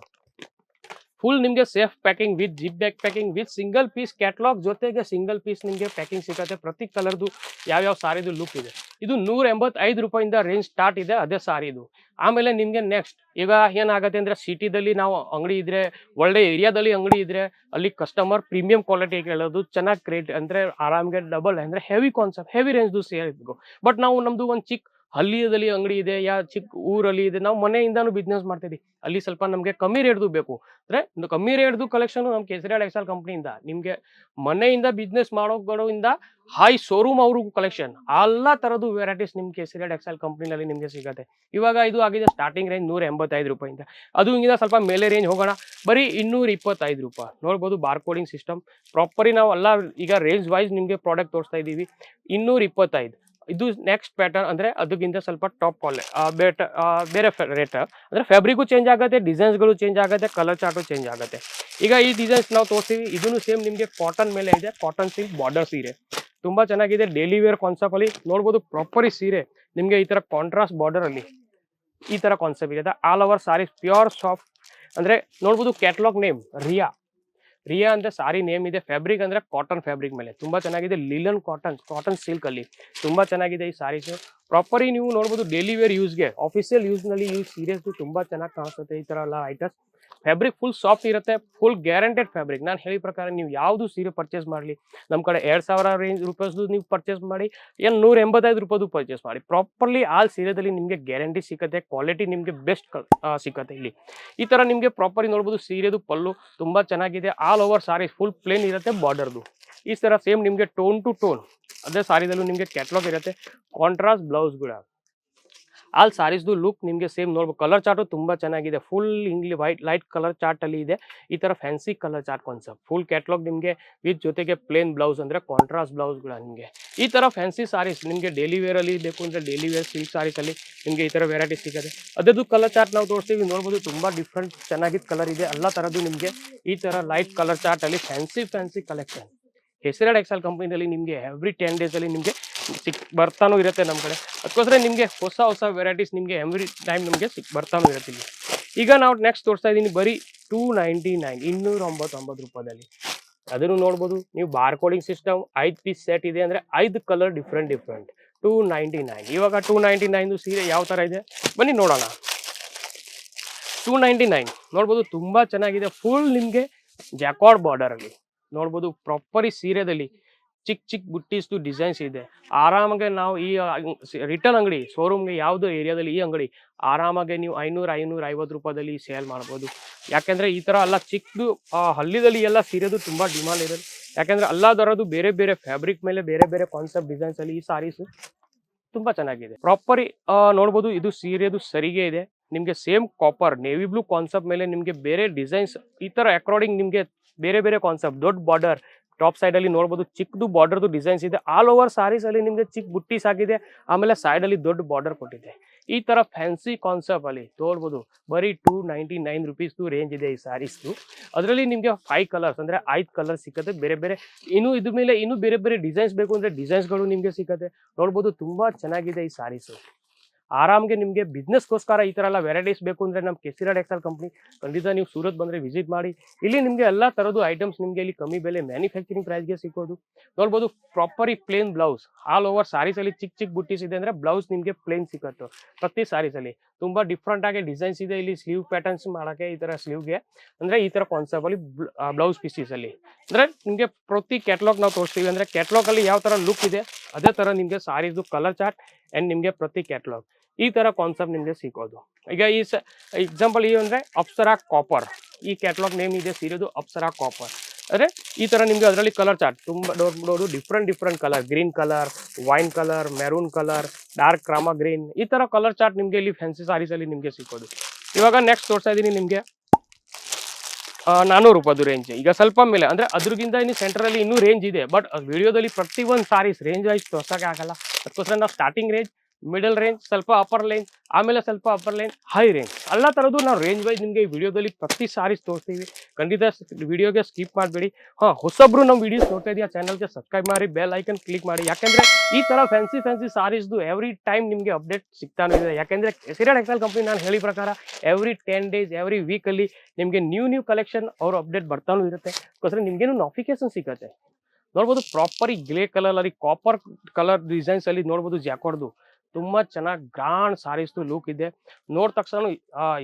ಫುಲ್ ನಿಮಗೆ safe packing with zip back packing with single piece catalogue ಜೊತೆಗೆ ಸಿಂಗಲ್ ಪೀಸ್ ನಿಮಗೆ ಪ್ಯಾಕಿಂಗ್ ಸಿಗುತ್ತೆ. ಪ್ರತಿ ಕಲರ್ದು ಯಾವ್ಯಾವ ಸಾರಿದು ಲುಕ್ ಇದೆ. ಇದು ನೂರ ಎಂಬತ್ತೈದು ರೂಪಾಯಿಂದ ರೇಂಜ್ ಸ್ಟಾರ್ಟ್ ಇದೆ, ಅದೇ ಸಾರಿದು. ಆಮೇಲೆ ನಿಮಗೆ ನೆಕ್ಸ್ಟ್ ಈಗ ಏನಾಗುತ್ತೆ ಅಂದರೆ ಸಿಟಿದಲ್ಲಿ ನಾವು ಅಂಗಡಿ ಇದ್ರೆ, ಒಳ್ಳೆ ಏರಿಯಾದಲ್ಲಿ ಅಂಗಡಿ ಇದ್ರೆ, ಅಲ್ಲಿ ಕಸ್ಟಮರ್ ಪ್ರೀಮಿಯಂ ಕ್ವಾಲಿಟಿ ಕೇಳೋದು, ಚೆನ್ನಾಗಿ ಕ್ರಿಯೇಟ್ ಅಂದರೆ ಆರಾಮ್ಗೆ ಡಬಲ್ ಅಂದರೆ ಹೆವಿ ಕಾನ್ಸೆಪ್ಟ್ ಹೆವಿ ರೇಂಜ್ದು ಸೇರಿದ್ದು ಬಟ್ ನಾವು ನಮ್ಮದು ಒಂದು ಚಿಕ್ಕ ಹಳ್ಳಿಯಲ್ಲಿ ಅಂಗಡಿ ಇದೆ, ಯಾ ಚಿಕ್ಕ ಊರಲ್ಲಿ ಇದೆ, ನಾವು ಮನೆಯಿಂದಾನು ಬಿಸ್ನೆಸ್ ಮಾಡ್ತೀವಿ ಅಲ್ಲಿ ಸ್ವಲ್ಪ ನಮಗೆ ಕಮ್ಮಿ ರೇಟ್ದು ಬೇಕು. ಅಂದ್ರೆ ಒಂದು ಕಮ್ಮಿ ರೇಟ್ದು ಕಲೆಕ್ಷನ್ ನಮ್ಮ ಕೇಸರಿ ಎಕ್ಸಲ್ ಕಂಪ್ನಿಯಿಂದ ನಿಮಗೆ ಮನೆಯಿಂದ ಬಿಸ್ನೆಸ್ ಮಾಡೋಗಳಿಂದ ಹೈ ಶೋರೂಮ್ ಅವ್ರಿಗೂ ಕಲೆಕ್ಷನ್ ಎಲ್ಲ ಥರದ್ದು ವೆರೈಟೀಸ್ ನಿಮ್ ಕೇಸರಿ ಎಕ್ಸಲ್ ಕಂಪ್ನಿನಲ್ಲಿ ನಿಮಗೆ ಸಿಗುತ್ತೆ. ಇವಾಗ ಇದು ಆಗಿದೆ ಸ್ಟಾರ್ಟಿಂಗ್ ರೇಂಜ್ ನೂರ ಎಂಬತ್ತೈದು ರೂಪಾಯಿಂದ. ಅದು ಹಿಂಗಿದ ಸ್ವಲ್ಪ ಮೇಲೆ ರೇಂಜ್ ಹೋಗೋಣ. ಬರೀ ಇನ್ನೂರ ಇಪ್ಪತ್ತೈದು ರೂಪಾಯಿ. ನೋಡ್ಬೋದು ಬಾರ್ಕೋಡಿಂಗ್ ಸಿಸ್ಟಮ್ ಪ್ರಾಪರಿ ನಾವು ಎಲ್ಲ ಈಗ ರೇಂಜ್ ವೈಸ್ ನಿಮಗೆ ಪ್ರಾಡಕ್ಟ್ ತೋರಿಸ್ತಾ ಇದ್ದೀವಿ. ಇನ್ನೂರ ಇಪ್ಪತ್ತೈದು ಇದು ನೆಕ್ಸ್ಟ್ ಪ್ಯಾಟರ್ನ್ ಅಂದ್ರೆ ಅದಕ್ಕಿಂತ ಸ್ವಲ್ಪ ಟಾಪ್ ಕ್ವಾಲಿ ಬೇಟ ಆ, ಬೇರೆ ರೇಟ್ ಅಂದ್ರೆ ಫ್ಯಾಬ್ರಿಕ್ಕು ಚೇಂಜ್ ಆಗುತ್ತೆ ಡಿಸೈನ್ಸ್ಗಳು ಚೇಂಜ್ ಆಗುತ್ತೆ ಕಲರ್ ಚಾರ್ಟು ಚೇಂಜ್ ಆಗುತ್ತೆ. ಈಗ ಈ ಡಿಸೈನ್ಸ್ ನಾವು ತೋರಿಸ್ತೀವಿ ಇದನ್ನು ಸೇಮ್ ನಿಮಗೆ ಕಾಟನ್ ಮೇಲೆ ಇದೆ ಕಾಟನ್ ಸಿಲ್ಕ್ ಬಾರ್ಡರ್ ಸೀರೆ. ತುಂಬಾ ಚೆನ್ನಾಗಿದೆ ಡೈಲಿ ವೇರ್ ಕಾನ್ಸೆಪ್ಟ್ ಅಲ್ಲಿ ನೋಡ್ಬೋದು ಪ್ರಾಪರ್ ಸೀರೆ. ನಿಮಗೆ ಈ ತರ ಕಾಂಟ್ರಾಸ್ಟ್ ಬಾರ್ಡರ್ ಅಲ್ಲಿ ಈ ತರ ಕಾನ್ಸೆಪ್ಟ್ ಇದೆ. All over saree pure soft ಅಂದ್ರೆ ನೋಡ್ಬೋದು ಕ್ಯಾಟ್ಲಾಗ್ ನೇಮ್ ರಿಯಾ. ರಿಯಾ ಅಂದ್ರೆ ಸಾರಿ ನೇಮ್ ಇದೆ ಫ್ಯಾಬ್ರಿಕ್ ಅಂದ್ರೆ ಕಾಟನ್ ಫ್ಯಾಬ್ರಿಕ್ ಮೇಲೆ. ತುಂಬಾ ಚೆನ್ನಾಗಿದೆ ಲಿಲನ್ ಕಾಟನ್ ಕಾಟನ್ ಸಿಲ್ಕ್ ಅಲ್ಲಿ. ತುಂಬಾ ಚೆನ್ನಾಗಿದೆ ಈ ಸಾರೀಸ್ ಪ್ರಾಪರಿ ನೀವು ನೋಡ್ಬೋದು ಡೈಲಿ ವೇರ್ ಯೂಸ್ಗೆ ಆಫೀಸಿಯಲ್ ಯೂಸ್ನಲ್ಲಿ ಯೂಸ್ ಸೀರಿಯಸ್ ತುಂಬಾ ಚೆನ್ನಾಗಿ ಕಾಣಿಸುತ್ತೆ ಈ ತರ ಎಲ್ಲ ಐಟಮ್ಸ್ ಫ್ಯಾಬ್ರಿಕ್ ಫುಲ್ ಸಾಫ್ಟ್ ಇರುತ್ತೆ ಫುಲ್ ಗ್ಯಾರಂಟೆಡ್ ಫ್ಯಾಬ್ರಿಕ್ ನಾನು ಹೇಳಿದ ಪ್ರಕಾರ ನೀವು ಯಾವುದು ಸೀರೆ ಪರ್ಚೇಸ್ ಮಾಡಲಿ ನಮ್ಮ ಕಡೆ ಎರಡು ಸಾವಿರ ರೇಂಜ್ ರೂಪಾಯಿಸ್ದು ನೀವು ಪರ್ಚೇಸ್ ಮಾಡಿ, ಏನು ನೂರ ಎಂಬತ್ತೈದು ರೂಪಾಯಿದು ಪರ್ಚೇಸ್ ಮಾಡಿ. ಪ್ರಾಪರ್ಲಿ ಆ ಸೀರೆದಲ್ಲಿ ನಿಮಗೆ ಗ್ಯಾರಂಟಿ ಸಿಗುತ್ತೆ ಕ್ವಾಲಿಟಿ ನಿಮಗೆ ಬೆಸ್ಟ್ ಸಿಗುತ್ತೆ ಇಲ್ಲಿ. ಈ ಥರ ನಿಮಗೆ ಪ್ರಾಪರ್ಲಿ ನೋಡ್ಬೋದು, ಸೀರೆದು ಪಲ್ಲು ತುಂಬ ಚೆನ್ನಾಗಿದೆ all over saree full plain ಇರುತ್ತೆ ಬಾರ್ಡರ್ದು ಈ ಥರ ಸೇಮ್ ನಿಮಗೆ ಟೋನ್ ಟು ಟೋನ್ ಅದೇ ಸಾರಿದಲ್ಲೂ ನಿಮಗೆ ಕ್ಯಾಟ್ಲಾಗ್ ಇರುತ್ತೆ ಕಾಂಟ್ರಾಸ್ಟ್ ಬ್ಲೌಸ್ ಆಲ್ ಸಾರೀಸ್ದು ಲುಕ್ ನಿಮಗೆ ಸೇಮ್ ನೋಡ್ಬೋದು ಕಲರ್ ಚಾರ್ಟು ತುಂಬ ಚೆನ್ನಾಗಿದೆ. ಫುಲ್ ಇಂಗ್ಲಿ ವೈಟ್, ಲೈಟ್ ಕಲರ್ ಚಾರ್ಟಲ್ಲಿ ಇದೆ. ಈ ಥರ fancy colour chart concept full catalogue ನಿಮಗೆ ವಿತ್ ಜೊತೆಗೆ ಪ್ಲೇನ್ ಬ್ಲೌಸ್ ಅಂದರೆ ಕಾಂಟ್ರಾಸ್ಟ್ ಬ್ಲೌಸ್ಗಳು ನಿಮಗೆ. ಈ ಥರ ಫ್ಯಾನ್ಸಿ ಸಾರೀಸ್ ನಿಮಗೆ ಡೈಲಿ ವೇರಲ್ಲಿ ಅಲ್ಲಿ ಬೇಕು ಅಂದರೆ ಡೈಲಿ ವೇರ್ ಸಿಲ್ಕ್ ಸಾರೀಸಲ್ಲಿ ನಿಮಗೆ ಈ ಥರ ವೆರೈಟಿ ಸಿಗುತ್ತೆ ಅದರದ್ದು ಕಲರ್ ಚಾರ್ಟ್ ನಾವು ತೋರಿಸ್ತೀವಿ. ನೋಡ್ಬೋದು ತುಂಬ ಡಿಫ್ರೆಂಟ್ ಚೆನ್ನಾಗಿದ್ದ ಕಲರ್ ಇದೆ. ಎಲ್ಲ ಥರದ್ದು ನಿಮಗೆ ಈ ಥರ ಲೈಟ್ ಕಲರ್ ಚಾರ್ಟಲ್ಲಿ ಫ್ಯಾನ್ಸಿ ಫ್ಯಾನ್ಸಿ ಕಲೆಕ್ಷನ್ ಹೆಸರಾಡ್ ಎಕ್ಸಲ್ ಕಂಪ್ನಿಯಲ್ಲಿ ನಿಮಗೆ ಎವ್ರಿ ಟೆನ್ ಡೇಸಲ್ಲಿ ಅಲ್ಲಿ ನಿಮಗೆ ಸಿಕ್ ಬರ್ತಾನೂ ಇರುತ್ತೆ ನಮ್ಮ ಕಡೆ. ಅದಕ್ಕೋಸ್ಕರ ನಿಮಗೆ ಹೊಸ ಹೊಸ ವೆರೈಟೀಸ್ ನಿಮಗೆ ಎವ್ರಿ ಟೈಮ್ ನಿಮಗೆ ಸಿಕ್ ಬರ್ತಾನೂ ಇರುತ್ತೆ ಈಗ ನಾವು ನೆಕ್ಸ್ಟ್ ತೋರಿಸ್ತಾ ಇದ್ದೀನಿ ಬರೀ ಟೂ ನೈಂಟಿ ನೈನ್ ಇನ್ನೂರ ಒಂಬತ್ತೊಂಬತ್ತು ರೂಪಾಯಿದಲ್ಲಿ. ಅದನ್ನು ನೋಡ್ಬೋದು, ನೀವು ಬಾರ್ ಕೋಡಿಂಗ್ ಸಿಸ್ಟಮ್ ಐದು ಪೀಸ್ ಸೆಟ್ ಇದೆ ಅಂದರೆ ಐದು colour different different two ninety nine ಇವಾಗ ಟೂ ನೈಂಟಿ ನೈನ್ದು ಸೀರೆ ಯಾವ ಥರ ಇದೆ? ಬನ್ನಿ ನೋಡೋಣ. ಟೂ ನೈಂಟಿ ನೈನ್ ನೋಡ್ಬೋದು ತುಂಬ ಚೆನ್ನಾಗಿದೆ ಫುಲ್ ನಿಮಗೆ ಜಾಕಾರ್ಡ್ ಬಾರ್ಡರಲ್ಲಿ ನೋಡ್ಬೋದು ಪ್ರಾಪರಿ ಸೀರೆದಲ್ಲಿ ಚಿಕ್ಕ ಚಿಕ್ಕ ಬುಟ್ಟೀಸ್ದು ಡಿಸೈನ್ಸ್ ಇದೆ. ಆರಾಮಾಗಿ ನಾವು ಈ ರಿಟರ್ನ್ ಅಂಗಡಿ ಶೋರೂಮ್ಗೆ ಯಾವುದು ಏರಿಯಾದಲ್ಲಿ ಈ ಅಂಗಡಿ, ಆರಾಮಾಗಿ ನೀವು ಐನೂರು, ಐನೂರ ಐವತ್ತು ರೂಪಾಯಿದಲ್ಲಿ ಸೇಲ್ ಮಾಡ್ಬೋದು. ಯಾಕೆಂದರೆ ಈ ಥರ ಎಲ್ಲ ಚಿಕ್ಕದು ಹಳ್ಳಿದಲ್ಲಿ ಎಲ್ಲ ಸೀರೆದು ತುಂಬ ಡಿಮಾಂಡ್ ಇದೆ. ಯಾಕೆಂದರೆ ಎಲ್ಲ ಬೇರೆ ಬೇರೆ ಫ್ಯಾಬ್ರಿಕ್ ಮೇಲೆ ಬೇರೆ ಬೇರೆ ಕಾನ್ಸೆಪ್ಟ್ ಡಿಸೈನ್ಸಲ್ಲಿ ಈ ಸಾರೀಸು ತುಂಬಾ ಚೆನ್ನಾಗಿದೆ. ಪ್ರಾಪರಿ ನೋಡ್ಬೋದು, ಇದು ಸೀರೆದು ಸರಿಗೆ ಇದೆ. ನಿಮಗೆ same copper navy blue concept ಮೇಲೆ ನಿಮಗೆ ಬೇರೆ ಡಿಸೈನ್ಸ್ ಈ ತರ ಅಕಾರ್ಡಿಂಗ್ ನಿಮಗೆ ಬೇರೆ ಬೇರೆ ಕಾನ್ಸೆಪ್ಟ್ ದೊಡ್ಡ ಬಾರ್ಡರ್ ಟಾಪ್ ಸೈಡ್ ಅಲ್ಲಿ ನೋಡ್ಬೋದು ಚಿಕ್ಕದು ಬಾರ್ಡರ್ದು ಡಿಸೈನ್ಸ್ ಇದೆ. ಆಲ್ ಓವರ್ ಸಾರೀಸ್ ಅಲ್ಲಿ ನಿಮಗೆ ಚಿಕ್ಕ ಬುಟ್ಟೀಸ್ ಆಗಿದೆ ಆಮೇಲೆ ಸೈಡ್ ಅಲ್ಲಿ ದೊಡ್ಡ ಬಾರ್ಡರ್ ಕೊಟ್ಟಿದೆ. ಈ ತರ ಫ್ಯಾನ್ಸಿ ಕಾನ್ಸೆಪ್ಟ್ ಅಲ್ಲಿ ನೋಡ್ಬೋದು, ಬರೀ ಟೂ ನೈಂಟಿ ನೈನ್ ರುಪೀಸ್ದು ರೇಂಜ್ ಇದೆ ಈ ಸ್ಯಾರೀಸ್ದು ಅದರಲ್ಲಿ ನಿಮಗೆ ಫೈವ್ ಕಲರ್ಸ್ ಅಂದ್ರೆ ಐದು ಕಲರ್ ಸಿಕ್ಕತ್ತೆ. ಬೇರೆ ಬೇರೆ ಇನ್ನು ಇದ್ರ ಮೇಲೆ ಇನ್ನೂ ಬೇರೆ ಬೇರೆ ಡಿಸೈನ್ಸ್ ಬೇಕು ಅಂದ್ರೆ ಡಿಸೈನ್ಸ್ಗಳು ನಿಮಗೆ ಸಿಕ್ಕತ್ತೆ. ನೋಡ್ಬೋದು ತುಂಬಾ ಚೆನ್ನಾಗಿದೆ ಈ ಸಾರೀಸು ಆರಾಮ್ಗೆ ನಿಮಗೆ ಬಿಸ್ನೆಸ್ಗೋಸ್ಕರ ಈ ಥರ ಎಲ್ಲ ವೆರೈಟೀಸ್ ಬೇಕು ಅಂದರೆ ನಮ್ಮ ಕೆಸಿರಾಡ್ ಎಕ್ಸಲ್ ಕಂಪ್ನಿ ಖಂಡಿತ ನೀವು ಸೂರತ್ ಬಂದರೆ ವಿಸಿಟ್ ಮಾಡಿ. ಇಲ್ಲಿ ನಿಮಗೆ ಎಲ್ಲ ಥರದ್ದು ಐಟಮ್ಸ್ ನಿಮಗೆ ಇಲ್ಲಿ ಕಮ್ಮಿ ಬೆಲೆ ಮ್ಯಾನುಫ್ಯಾಕ್ಚರಿಂಗ್ ಪ್ರೈಸ್ಗೆ ಸಿಗೋದು ನೋಡ್ಬೋದು properly plain blouse all over ಸಾರೀಸಲ್ಲಿ ಚಿಕ್ಕ ಚಿಕ್ಕ ಬುಟ್ಟೀಸ್ ಇದೆ ಅಂದರೆ ಬ್ಲೌಸ್ ನಿಮಗೆ ಪ್ಲೇನ್ ಸಿಕ್ಕತ್ತು. ಪ್ರತಿ ಸಾರೀಸಲ್ಲಿ ತುಂಬ ಡಿಫ್ರೆಂಟ್ ಆಗಿ ಡಿಸೈನ್ಸ್ ಇದೆ. ಇಲ್ಲಿ ಸ್ಲೀವ್ ಪ್ಯಾಟರ್ನ್ಸ್ ಮಾಡೋಕ್ಕೆ ಈ ಥರ ಸ್ಲೀವ್ಗೆ ಅಂದರೆ ಈ ಥರ ಕಾನ್ಸೆಪ್ಟ್ ಅಲ್ಲಿ ಬ್ಲೌಸ್ ಪೀಸಸಲ್ಲಿ ಅಂದರೆ ನಿಮಗೆ ಪ್ರತಿ ಕ್ಯಾಟ್ಲಾಗ್ ನಾವು ತೋರಿಸ್ತೀವಿ. ಅಂದರೆ ಕ್ಯಾಟ್ಲಾಗಲ್ಲಿ ಯಾವ ಥರ ಲುಕ್ ಇದೆ, ಅದೇ ಥರ ನಿಮಗೆ ಸಾರೀಸ್ದು ಕಲರ್ ಚಾರ್ಟ್ ಆ್ಯಂಡ್ ನಿಮಗೆ ಪ್ರತಿ ಕ್ಯಾಟ್ಲಾಗ್ ಈ ಥರ ಕಾನ್ಸೆಪ್ಟ್ ನಿಮಗೆ ಸಿಗೋದು ಈಗ ಈ ಸ ಎಕ್ಸಾಂಪಲ್ ಏನು ಅಂದರೆ ಅಪ್ಸರಾ ಕಾಪರ್ ಈ ಕ್ಯಾಟ್ಲಾಗ್ ನೇಮ್ ಇದೆ, ಸೀರೆದು ಅಪ್ಸರಾ ಕಾಪರ್ ಅಂದರೆ ಈ ಥರ ನಿಮಗೆ ಅದರಲ್ಲಿ ಕಲರ್ ಚಾರ್ಟ್ ತುಂಬ ನೋಡ್ಬೋದು different different colour green colour wine colour maroon colour dark ಕ್ರಾಮ green ಈ ಥರ ಕಲರ್ ಚಾರ್ಟ್ ನಿಮಗೆ ಇಲ್ಲಿ ಫ್ಯಾನ್ಸಿ ಸಾರೀಸಲ್ಲಿ ನಿಮಗೆ ಸಿಕ್ಕೋದು. ಇವಾಗ ನೆಕ್ಸ್ಟ್ ತೋರಿಸ್ತಾ ಇದ್ದೀನಿ ನಿಮಗೆ. ನಾನ್ನೂರು ರೂಪಾಯಿದು ರೇಂಜ್ ಈಗ ಸ್ವಲ್ಪ ಮೇಲೆ, ಅಂದರೆ ಅದ್ರಗಿಂತ ಇನ್ನು ಸೆಂಟ್ರಲ್ಲಿ ಇನ್ನೂ ರೇಂಜ್ ಇದೆ. ಬಟ್ ವಿಡಿಯೋದಲ್ಲಿ ಪ್ರತಿ ಒಂದು ಸಾರೀಸ್ ರೇಂಜ್ ವೈಸ್ ತೋರ್ಸಕ್ಕೆ ಆಗಲ್ಲ. ಅದಕ್ಕೋಸ್ಕರ ನಾವು ಸ್ಟಾರ್ಟಿಂಗ್ ರೇಂಜ್ ಮಿಡಲ್ ರೇಂಜ್ ಸ್ವಲ್ಪ ಅಪ್ಪರ್ ಲೈನ್ ಆಮೇಲೆ ಸ್ವಲ್ಪ ಅಪ್ಪರ್ ಲೈನ್ ಹೈ ರೇಂಜ್ ಎಲ್ಲ ಥರದ್ದು ನಾವು ರೇಂಜ್ ವೈಸ್ ನಿಮಗೆ ಈ ವಿಡಿಯೋದಲ್ಲಿ ಪ್ರತಿ ಸಾರೀಸ್ ತೋರಿಸ್ತೀವಿ. ಖಂಡಿತ ವಿಡಿಯೋಗೆ ಸ್ಕಿಪ್ ಮಾಡಬೇಡಿ. ಹಾಂ, ಹೊಸಬ್ರು ನಮ್ಮ ವಿಡಿಯೋಸ್ ನೋಡ್ತಾ ಇದೆಯಾ ಚಾನಲ್ಗೆ ಸಬ್ಸ್ಕ್ರೈಬ್ ಮಾಡಿ ಬೆಲ್ ಐಕನ್ ಕ್ಲಿಕ್ ಮಾಡಿ. ಯಾಕೆಂದರೆ ಈ ಥರ ಫ್ಯಾನ್ಸಿ ಫ್ಯಾನ್ಸಿ ಸಾರೀಸ್ದು ಎವ್ರಿ ಟೈಮ್ ನಿಮಗೆ ಅಪ್ಡೇಟ್ ಸಿಗ್ತಾನೂ ಇದೆ. ಯಾಕೆಂದರೆ ಕೆಸಿರಾಡ್ ಎಕ್ಸೆಲ್ ಕಂಪ್ನಿ ನಾನು ಹೇಳಿ ಪ್ರಕಾರ ಎವ್ರಿ ಟೆನ್ ಡೇಸ್ ಎವ್ರಿ ವೀಕಲ್ಲಿ ನಿಮಗೆ ನ್ಯೂ ನ್ಯೂ ಕಲೆಕ್ಷನ್ ಅವರು ಅಪ್ಡೇಟ್ ಬರ್ತಾನೂ ಇರುತ್ತೆ. ಅದಕ್ಕೋಸ್ಕರ ನಿಮಗೇನು ನೋಟಿಫಿಕೇಶನ್ ಸಿಗುತ್ತೆ. ನೋಡ್ಬೋದು ಪ್ರಾಪರಿ ಗ್ಲೇ ಕಲರ್ ಅಲ್ಲಿ ಕಾಪರ್ ಕಲರ್ ಡಿಸೈನ್ಸ್ ಅಲ್ಲಿ ನೋಡ್ಬೋದು ಜಾಕೋರ್ದು ತುಂಬಾ ಚೆನ್ನಾಗಿ ಗ್ರಾಂಡ್ ಸಾರೀಸ್ದು ಲುಕ್ ಇದೆ. ನೋಡಿದ ತಕ್ಷಣ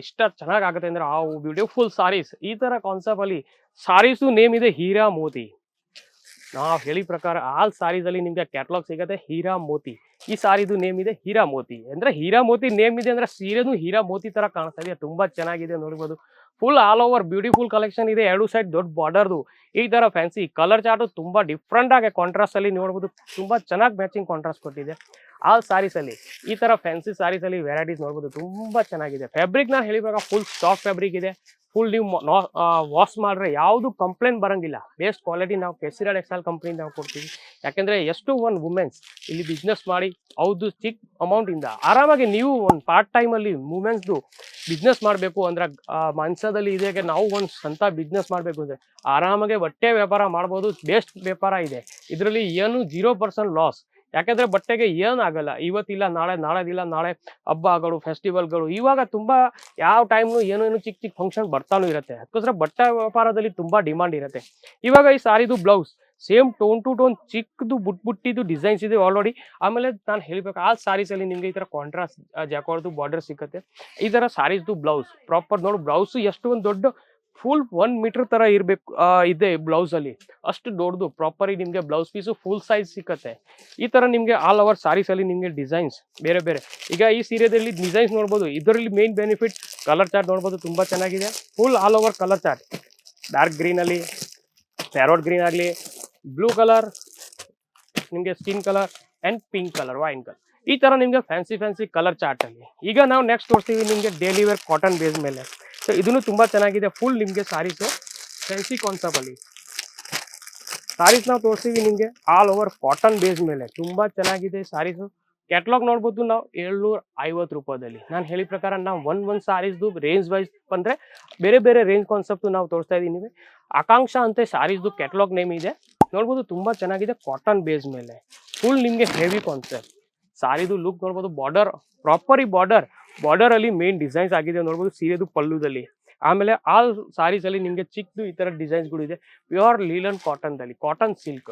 ಇಷ್ಟ ಚೆನ್ನಾಗಿ ಆಗುತ್ತೆ ಅಂದ್ರೆ ಆ ಬ್ಯೂಟಿಫುಲ್ ಸಾರೀಸ್. ಈ ತರ ಕಾನ್ಸೆಪ್ಟ್ ಅಲ್ಲಿ ಸಾರೀಸು ನೇಮ್ ಇದೆ ಹೀರಾ ಮೋತಿ. ನಾವು ಹೇಳಿ ಪ್ರಕಾರ ಆಲ್ ಸಾರೀಸ್ ಅಲ್ಲಿ ನಿಮ್ಗೆ ಕ್ಯಾಟ್ಲಾಗ್ ಸಿಗುತ್ತೆ ಹೀರಾ ಮೋತಿ. ಈ ಸಾರಿದು ನೇಮ್ ಇದೆ ಹೀರಾ ಮೋತಿ. ಅಂದ್ರೆ ಹೀರಾ ಮೋತಿ ನೇಮ್ ಇದೆ ಅಂದ್ರೆ ಸೀರೆನು ಹೀರಾ ಮೋತಿ ತರ ಕಾಣಿಸ್ತಾ ಇದೆ ತುಂಬಾ ಚೆನ್ನಾಗಿದೆ ನೋಡ್ಬೋದು. Full all over beautiful collection ಇದೆ. ಎರಡು ಸೈಡ್ ದೊಡ್ಡ ಬಾರ್ಡರ್ದು ಈ ತರ ಫ್ಯಾನ್ಸಿ ಕಲರ್ ಚಾರ್ಟು ತುಂಬಾ ಡಿಫ್ರೆಂಟ್ ಆಗಿ ಕಾಂಟ್ರಾಸ್ಟ್ ಅಲ್ಲಿ ನೋಡ್ಬೋದು. ತುಂಬಾ ಚೆನ್ನಾಗಿ ಮ್ಯಾಚಿಂಗ್ ಕಾಂಟ್ರಾಸ್ಟ್ ಕೊಟ್ಟಿದೆ. ಆಲ್ ಸಾರೀಸ್ ಅಲ್ಲಿ, ಈ ತರ ಫ್ಯಾನ್ಸಿ ಸಾರೀಸ್ ಅಲ್ಲಿ ವೆರೈಟೀಸ್ ನೋಡ್ಬೋದು. ತುಂಬಾ ಚೆನ್ನಾಗಿದೆ. ಫ್ಯಾಬ್ರಿಕ್ ನಾನು ಹೇಳಿದಾಗ ಫುಲ್ ಸಾಫ್ಟ್ ಫ್ಯಾಬ್ರಿಕ್ ಇದೆ. ಫುಲ್ ನೀವು ವಾಶ್ ಮಾಡ್ರೆ ಯಾವುದು ಕಂಪ್ಲೇಂಟ್ ಬರೋಂಗಿಲ್ಲ. ಬೇಸ್ಟ್ ಕ್ವಾಲಿಟಿ ನಾವು ಕೆಸಿರಾಡ್ ಎಕ್ಸಾಲ್ ಕಂಪ್ನಿಯಿಂದ ನಾವು ಕೊಡ್ತೀವಿ. ಯಾಕೆಂದರೆ ಎಷ್ಟು ಒಂದು ವುಮೆನ್ಸ್ ಇಲ್ಲಿ ಬಿಸ್ನೆಸ್ ಮಾಡಿ ಹೌದು ಚಿಕ್ಕ ಅಮೌಂಟ್ ಇಂದ ಆರಾಮಾಗಿ ನೀವು ಒಂದು ಪಾರ್ಟ್ ಟೈಮಲ್ಲಿ ವುಮೆನ್ಸ್ದು ಬಿಸ್ನೆಸ್ ಮಾಡಬೇಕು ಅಂದ್ರೆ ಮನ್ಸದಲ್ಲಿ ಇದೆ ನಾವು ಒಂದು ಸ್ವಂತ ಬಿಸ್ನೆಸ್ ಮಾಡಬೇಕು ಅಂದರೆ ಆರಾಮಾಗಿ ಬಟ್ಟೆ ವ್ಯಾಪಾರ ಮಾಡ್ಬೋದು ಬೇಸ್ಟ್ ವ್ಯಾಪಾರ ಇದೆ. ಇದರಲ್ಲಿ ಏನು ಜೀರೋ ಪರ್ಸೆಂಟ್ ಲಾಸ್ ಯಾಕಂದ್ರೆ ಬಟ್ಟೆಗೆ ಏನಾಗಲ್ಲ ಇವತ್ತಿಲ್ಲ, ನಾಳೆ, ನಾಳೆದಿಲ್ಲ, ನಾಳೆ ಹಬ್ಬಗಳು ಫೆಸ್ಟಿವಲ್ಗಳು ಇವಾಗ ತುಂಬಾ ಯಾವ ಟೈಮ್ನು ಏನೇನು ಚಿಕ್ಕ ಚಿಕ್ಕ ಫಂಕ್ಷನ್ ಬರ್ತಾನೂ ಇರುತ್ತೆ. ಅದಕ್ಕೋಸ್ಕರ ಬಟ್ಟೆ ವ್ಯಾಪಾರದಲ್ಲಿ ತುಂಬಾ ಡಿಮಾಂಡ್ ಇರುತ್ತೆ. ಇವಾಗ ಈ ಸಾರಿದು blouse same tone to tone ಚಿಕ್ಕದು ಬುಟ್ ಬುಟ್ಟಿದ್ದು ಡಿಸೈನ್ಸ್ ಇದೆ ಆಲ್ರೆಡಿ ಆಮೇಲೆ ನಾನು ಹೇಳಬೇಕು, ಆ ಸಾರೀಸ್ ಅಲ್ಲಿ ನಿಮ್ಗೆ ಈ ತರ ಕಾಂಟ್ರಾಸ್ಟ್ ಜಾಕೋರ್ದು ಬಾರ್ಡರ್ ಸಿಗುತ್ತೆ ಈ ತರ ಸಾರೀಸ್ದು ಬ್ಲೌಸ್ ಪ್ರಾಪರ್ ನೋಡು ಬ್ಲೌಸ್ ಎಷ್ಟು ಒಂದು ದೊಡ್ಡ ಫುಲ್ ಒನ್ ಮೀಟರ್ ತರ ಇರಬೇಕು ಇದೆ ಬ್ಲೌಸ್ ಅಲ್ಲಿ. ಅಷ್ಟು ದೊಡ್ಡದು ಪ್ರಾಪರ್ ನಿಮಗೆ ಬ್ಲೌಸ್ ಪೀಸು ಫುಲ್ ಸೈಜ್ ಸಿಕ್ಕತ್ತೆ. ಈ ತರ ನಿಮಗೆ ಆಲ್ ಓವರ್ ಸಾರೀಸ್ ಅಲ್ಲಿ ನಿಮ್ಗೆ ಡಿಸೈನ್ಸ್ ಬೇರೆ ಬೇರೆ. ಈಗ ಈ ಸೀರೆದಲ್ಲಿ ಡಿಸೈನ್ಸ್ ನೋಡ್ಬೋದು, ಇದರಲ್ಲಿ ಮೇನ್ ಬೆನಿಫಿಟ್ ಕಲರ್ ಚಾರ್ಟ್ ನೋಡ್ಬೋದು, ತುಂಬಾ ಚೆನ್ನಾಗಿದೆ. Full all over colour chart dark green ಅಲ್ಲಿ ಪ್ಯಾರೋಟ್ ಗ್ರೀನ್ ಆಗಲಿ ಬ್ಲೂ ಕಲರ್ ನಿಮಗೆ skin colour and pink colour wine colour ಈ ತರ ನಿಮ್ಗೆ ಫ್ಯಾನ್ಸಿ ಫ್ಯಾನ್ಸಿ ಕಲರ್ ಚಾರ್ಟ್ ಅಲ್ಲಿ. ಈಗ ನಾವು ನೆಕ್ಸ್ಟ್ ತೋರಿಸ್ತೀವಿ ನಿಮ್ಗೆ ಡೈಲಿ ವೇರ್ ಕಾಟನ್ ಬೇಸ್ ಮೇಲೆ. ಸೊ ಇದನ್ನು ತುಂಬಾ ಚೆನ್ನಾಗಿದೆ. ಫುಲ್ ನಿಮ್ಗೆ ಸಾರೀಸು ಫ್ಯಾನ್ಸಿ ಕಾನ್ಸೆಪ್ಟ್ ಅಲ್ಲಿ. ಸಾರೀಸ್ ನಾವು ತೋರಿಸ್ತೀವಿ ನಿಮಗೆ ಆಲ್ ಓವರ್ ಕಾಟನ್ ಬೇಸ್ ಮೇಲೆ. ತುಂಬಾ ಚೆನ್ನಾಗಿದೆ ಸಾರೀಸು ಕ್ಯಾಟ್ಲಾಗ್ ನೋಡ್ಬೋದು ನಾವು ಏಳ್ನೂರ ಐವತ್ತು ರೂಪಾಯಿದಲ್ಲಿ. ನಾನು ಹೇಳಿದ ಪ್ರಕಾರ ನಾವು ಒನ್ ಒನ್ ಸಾರೀಸ್ದು ರೇಂಜ್ ವೈಸ್ ಬಂದರೆ ಬೇರೆ ಬೇರೆ ರೇಂಜ್ ಕಾನ್ಸೆಪ್ಟು ನಾವು ತೋರಿಸ್ತಾ ಇದ್ದೀವಿ ಆಕಾಂಕ್ಷ ಅಂತ ಸಾರೀಸ್ದು ಕ್ಯಾಟ್ಲಾಗ್ ನೇಮ್ ಇದೆ. ನೋಡ್ಬೋದು ತುಂಬ ಚೆನ್ನಾಗಿದೆ ಕಾಟನ್ ಬೇಸ್ ಮೇಲೆ. ಫುಲ್ ನಿಮಗೆ ಹೆವಿ ಕಾನ್ಸೆಪ್ಟ್ ಸಾರಿದು ಲುಕ್ ನೋಡ್ಬೋದು ಬಾರ್ಡರ್ ಪ್ರಾಪರ್ ಈ ಬಾರ್ಡರ್ ಬಾರ್ಡರ್ ಅಲ್ಲಿ ಮೇನ್ ಡಿಸೈನ್ಸ್ ಆಗಿದೆ ನೋಡ್ಬೋದು, ಸೀರೆದು ಪಲ್ಲುದಲ್ಲಿ. ಆಮೇಲೆ ಆ ಸಾರೀಸ್ ಅಲ್ಲಿ ನಿಮಗೆ ಚಿಕ್ಕದು ಈ ತರ ಡಿಸೈನ್ಸ್ಗಳು ಇದೆ. ಪ್ಯೂರ್ ಲೀಲನ್ ಕಾಟನ್ ದಲ್ಲಿ ಕಾಟನ್ ಸಿಲ್ಕ್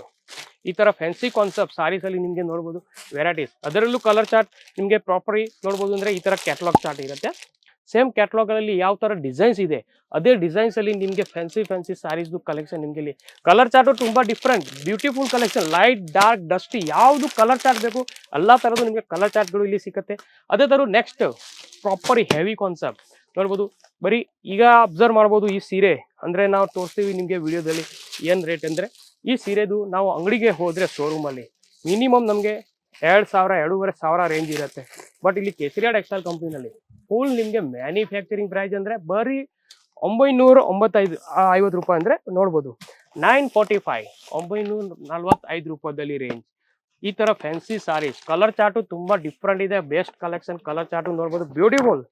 ಈ ತರ ಫ್ಯಾನ್ಸಿ ಕಾನ್ಸೆಪ್ಟ್ ಸಾರೀಸ್ ಅಲ್ಲಿ ನಿಮ್ಗೆ ನೋಡ್ಬೋದು ವೆರೈಟೀಸ್ ಅದರಲ್ಲೂ ಕಲರ್ ಚಾರ್ಟ್ ನಿಮಗೆ ಪ್ರಾಪರ್ ನೋಡ್ಬೋದು ಅಂದ್ರೆ ಈ ತರ ಕ್ಯಾಟಲಾಗ್ ಚಾರ್ಟ್ ಇರುತ್ತೆ. ಸೇಮ್ ಕ್ಯಾಟ್ಲಾಗ್ ಅಲ್ಲಿ ಯಾವ ತರ ಡಿಸೈನ್ಸ್ ಇದೆ, ಅದೇ ಡಿಸೈನ್ಸ್ ಅಲ್ಲಿ ನಿಮ್ಗೆ ಫ್ಯಾನ್ಸಿ ಫ್ಯಾನ್ಸಿ ಸಾರೀಸ್ದು ಕಲೆಕ್ಷನ್ ನಿಮಗೆ ಇಲ್ಲಿ. ಕಲರ್ ಚಾರ್ಟು ತುಂಬಾ different beautiful collection light dark dusty ಯಾವುದು ಕಲರ್ ಚಾರ್ಟ್ ಬೇಕು, ಎಲ್ಲಾ ತರದ್ದು ನಿಮಗೆ ಕಲರ್ ಚಾರ್ಟ್ಗಳು ಇಲ್ಲಿ ಸಿಗುತ್ತೆ ಅದೇ ಥರ ನೆಕ್ಸ್ಟ್ ಪ್ರಾಪರ್ ಹೆವಿ ಕಾನ್ಸೆಪ್ಟ್ ನೋಡ್ಬೋದು, ಬರೀ ಈಗ ಅಬ್ಸರ್ವ್ ಮಾಡ್ಬೋದು ಈ ಸೀರೆ, ಅಂದ್ರೆ ನಾವು ತೋರಿಸ್ತೀವಿ ನಿಮಗೆ ವಿಡಿಯೋದಲ್ಲಿ ಏನ್ ರೇಟ್ ಅಂದ್ರೆ, ಈ ಸೀರೆದು ನಾವು ಅಂಗಡಿಗೆ ಹೋದರೆ ಶೋರೂಮ್ ಅಲ್ಲಿ ಮಿನಿಮಮ್ ನಮಗೆ ಎರಡ್ ಸಾವಿರ, ಎರಡೂವರೆ ಸಾವಿರ ರೇಂಜ್ ಇರುತ್ತೆ. ಬಟ್ ಇಲ್ಲಿ ಕೇಸರಿಯಾ ಎಕ್ಸ್ಟೈಲ್ ಕಂಪ್ನಿನಲ್ಲಿ ಫುಲ್ ನಿಮ್ಗೆ ಮ್ಯಾನುಫ್ಯಾಕ್ಚರಿಂಗ್ ಪ್ರೈಸ್ ಅಂದ್ರೆ ಬರೀ ಒಂಬೈನೂರ ಒಂಬತ್ತೈದು ಐವತ್ತು ರೂಪಾಯಿ ಅಂದ್ರೆ ನೋಡ್ಬೋದು. ನೈನ್ ಫೋರ್ಟಿ ಫೈವ್ ಒಂಬೈನೂರ ನಲ್ವತ್ತೈದು ರೂಪಾಯಿದಲ್ಲಿ ರೇಂಜ್ ಈ ತರ ಫ್ಯಾನ್ಸಿ ಸಾರೀಸ್ ಕಲರ್ ಚಾರ್ಟು ತುಂಬಾ ಡಿಫ್ರೆಂಟ್ ಇದೆ. ಬೆಸ್ಟ್ ಕಲೆಕ್ಷನ್ ಕಲರ್ ಚಾರ್ಟು ನೋಡ್ಬೋದು. Beautiful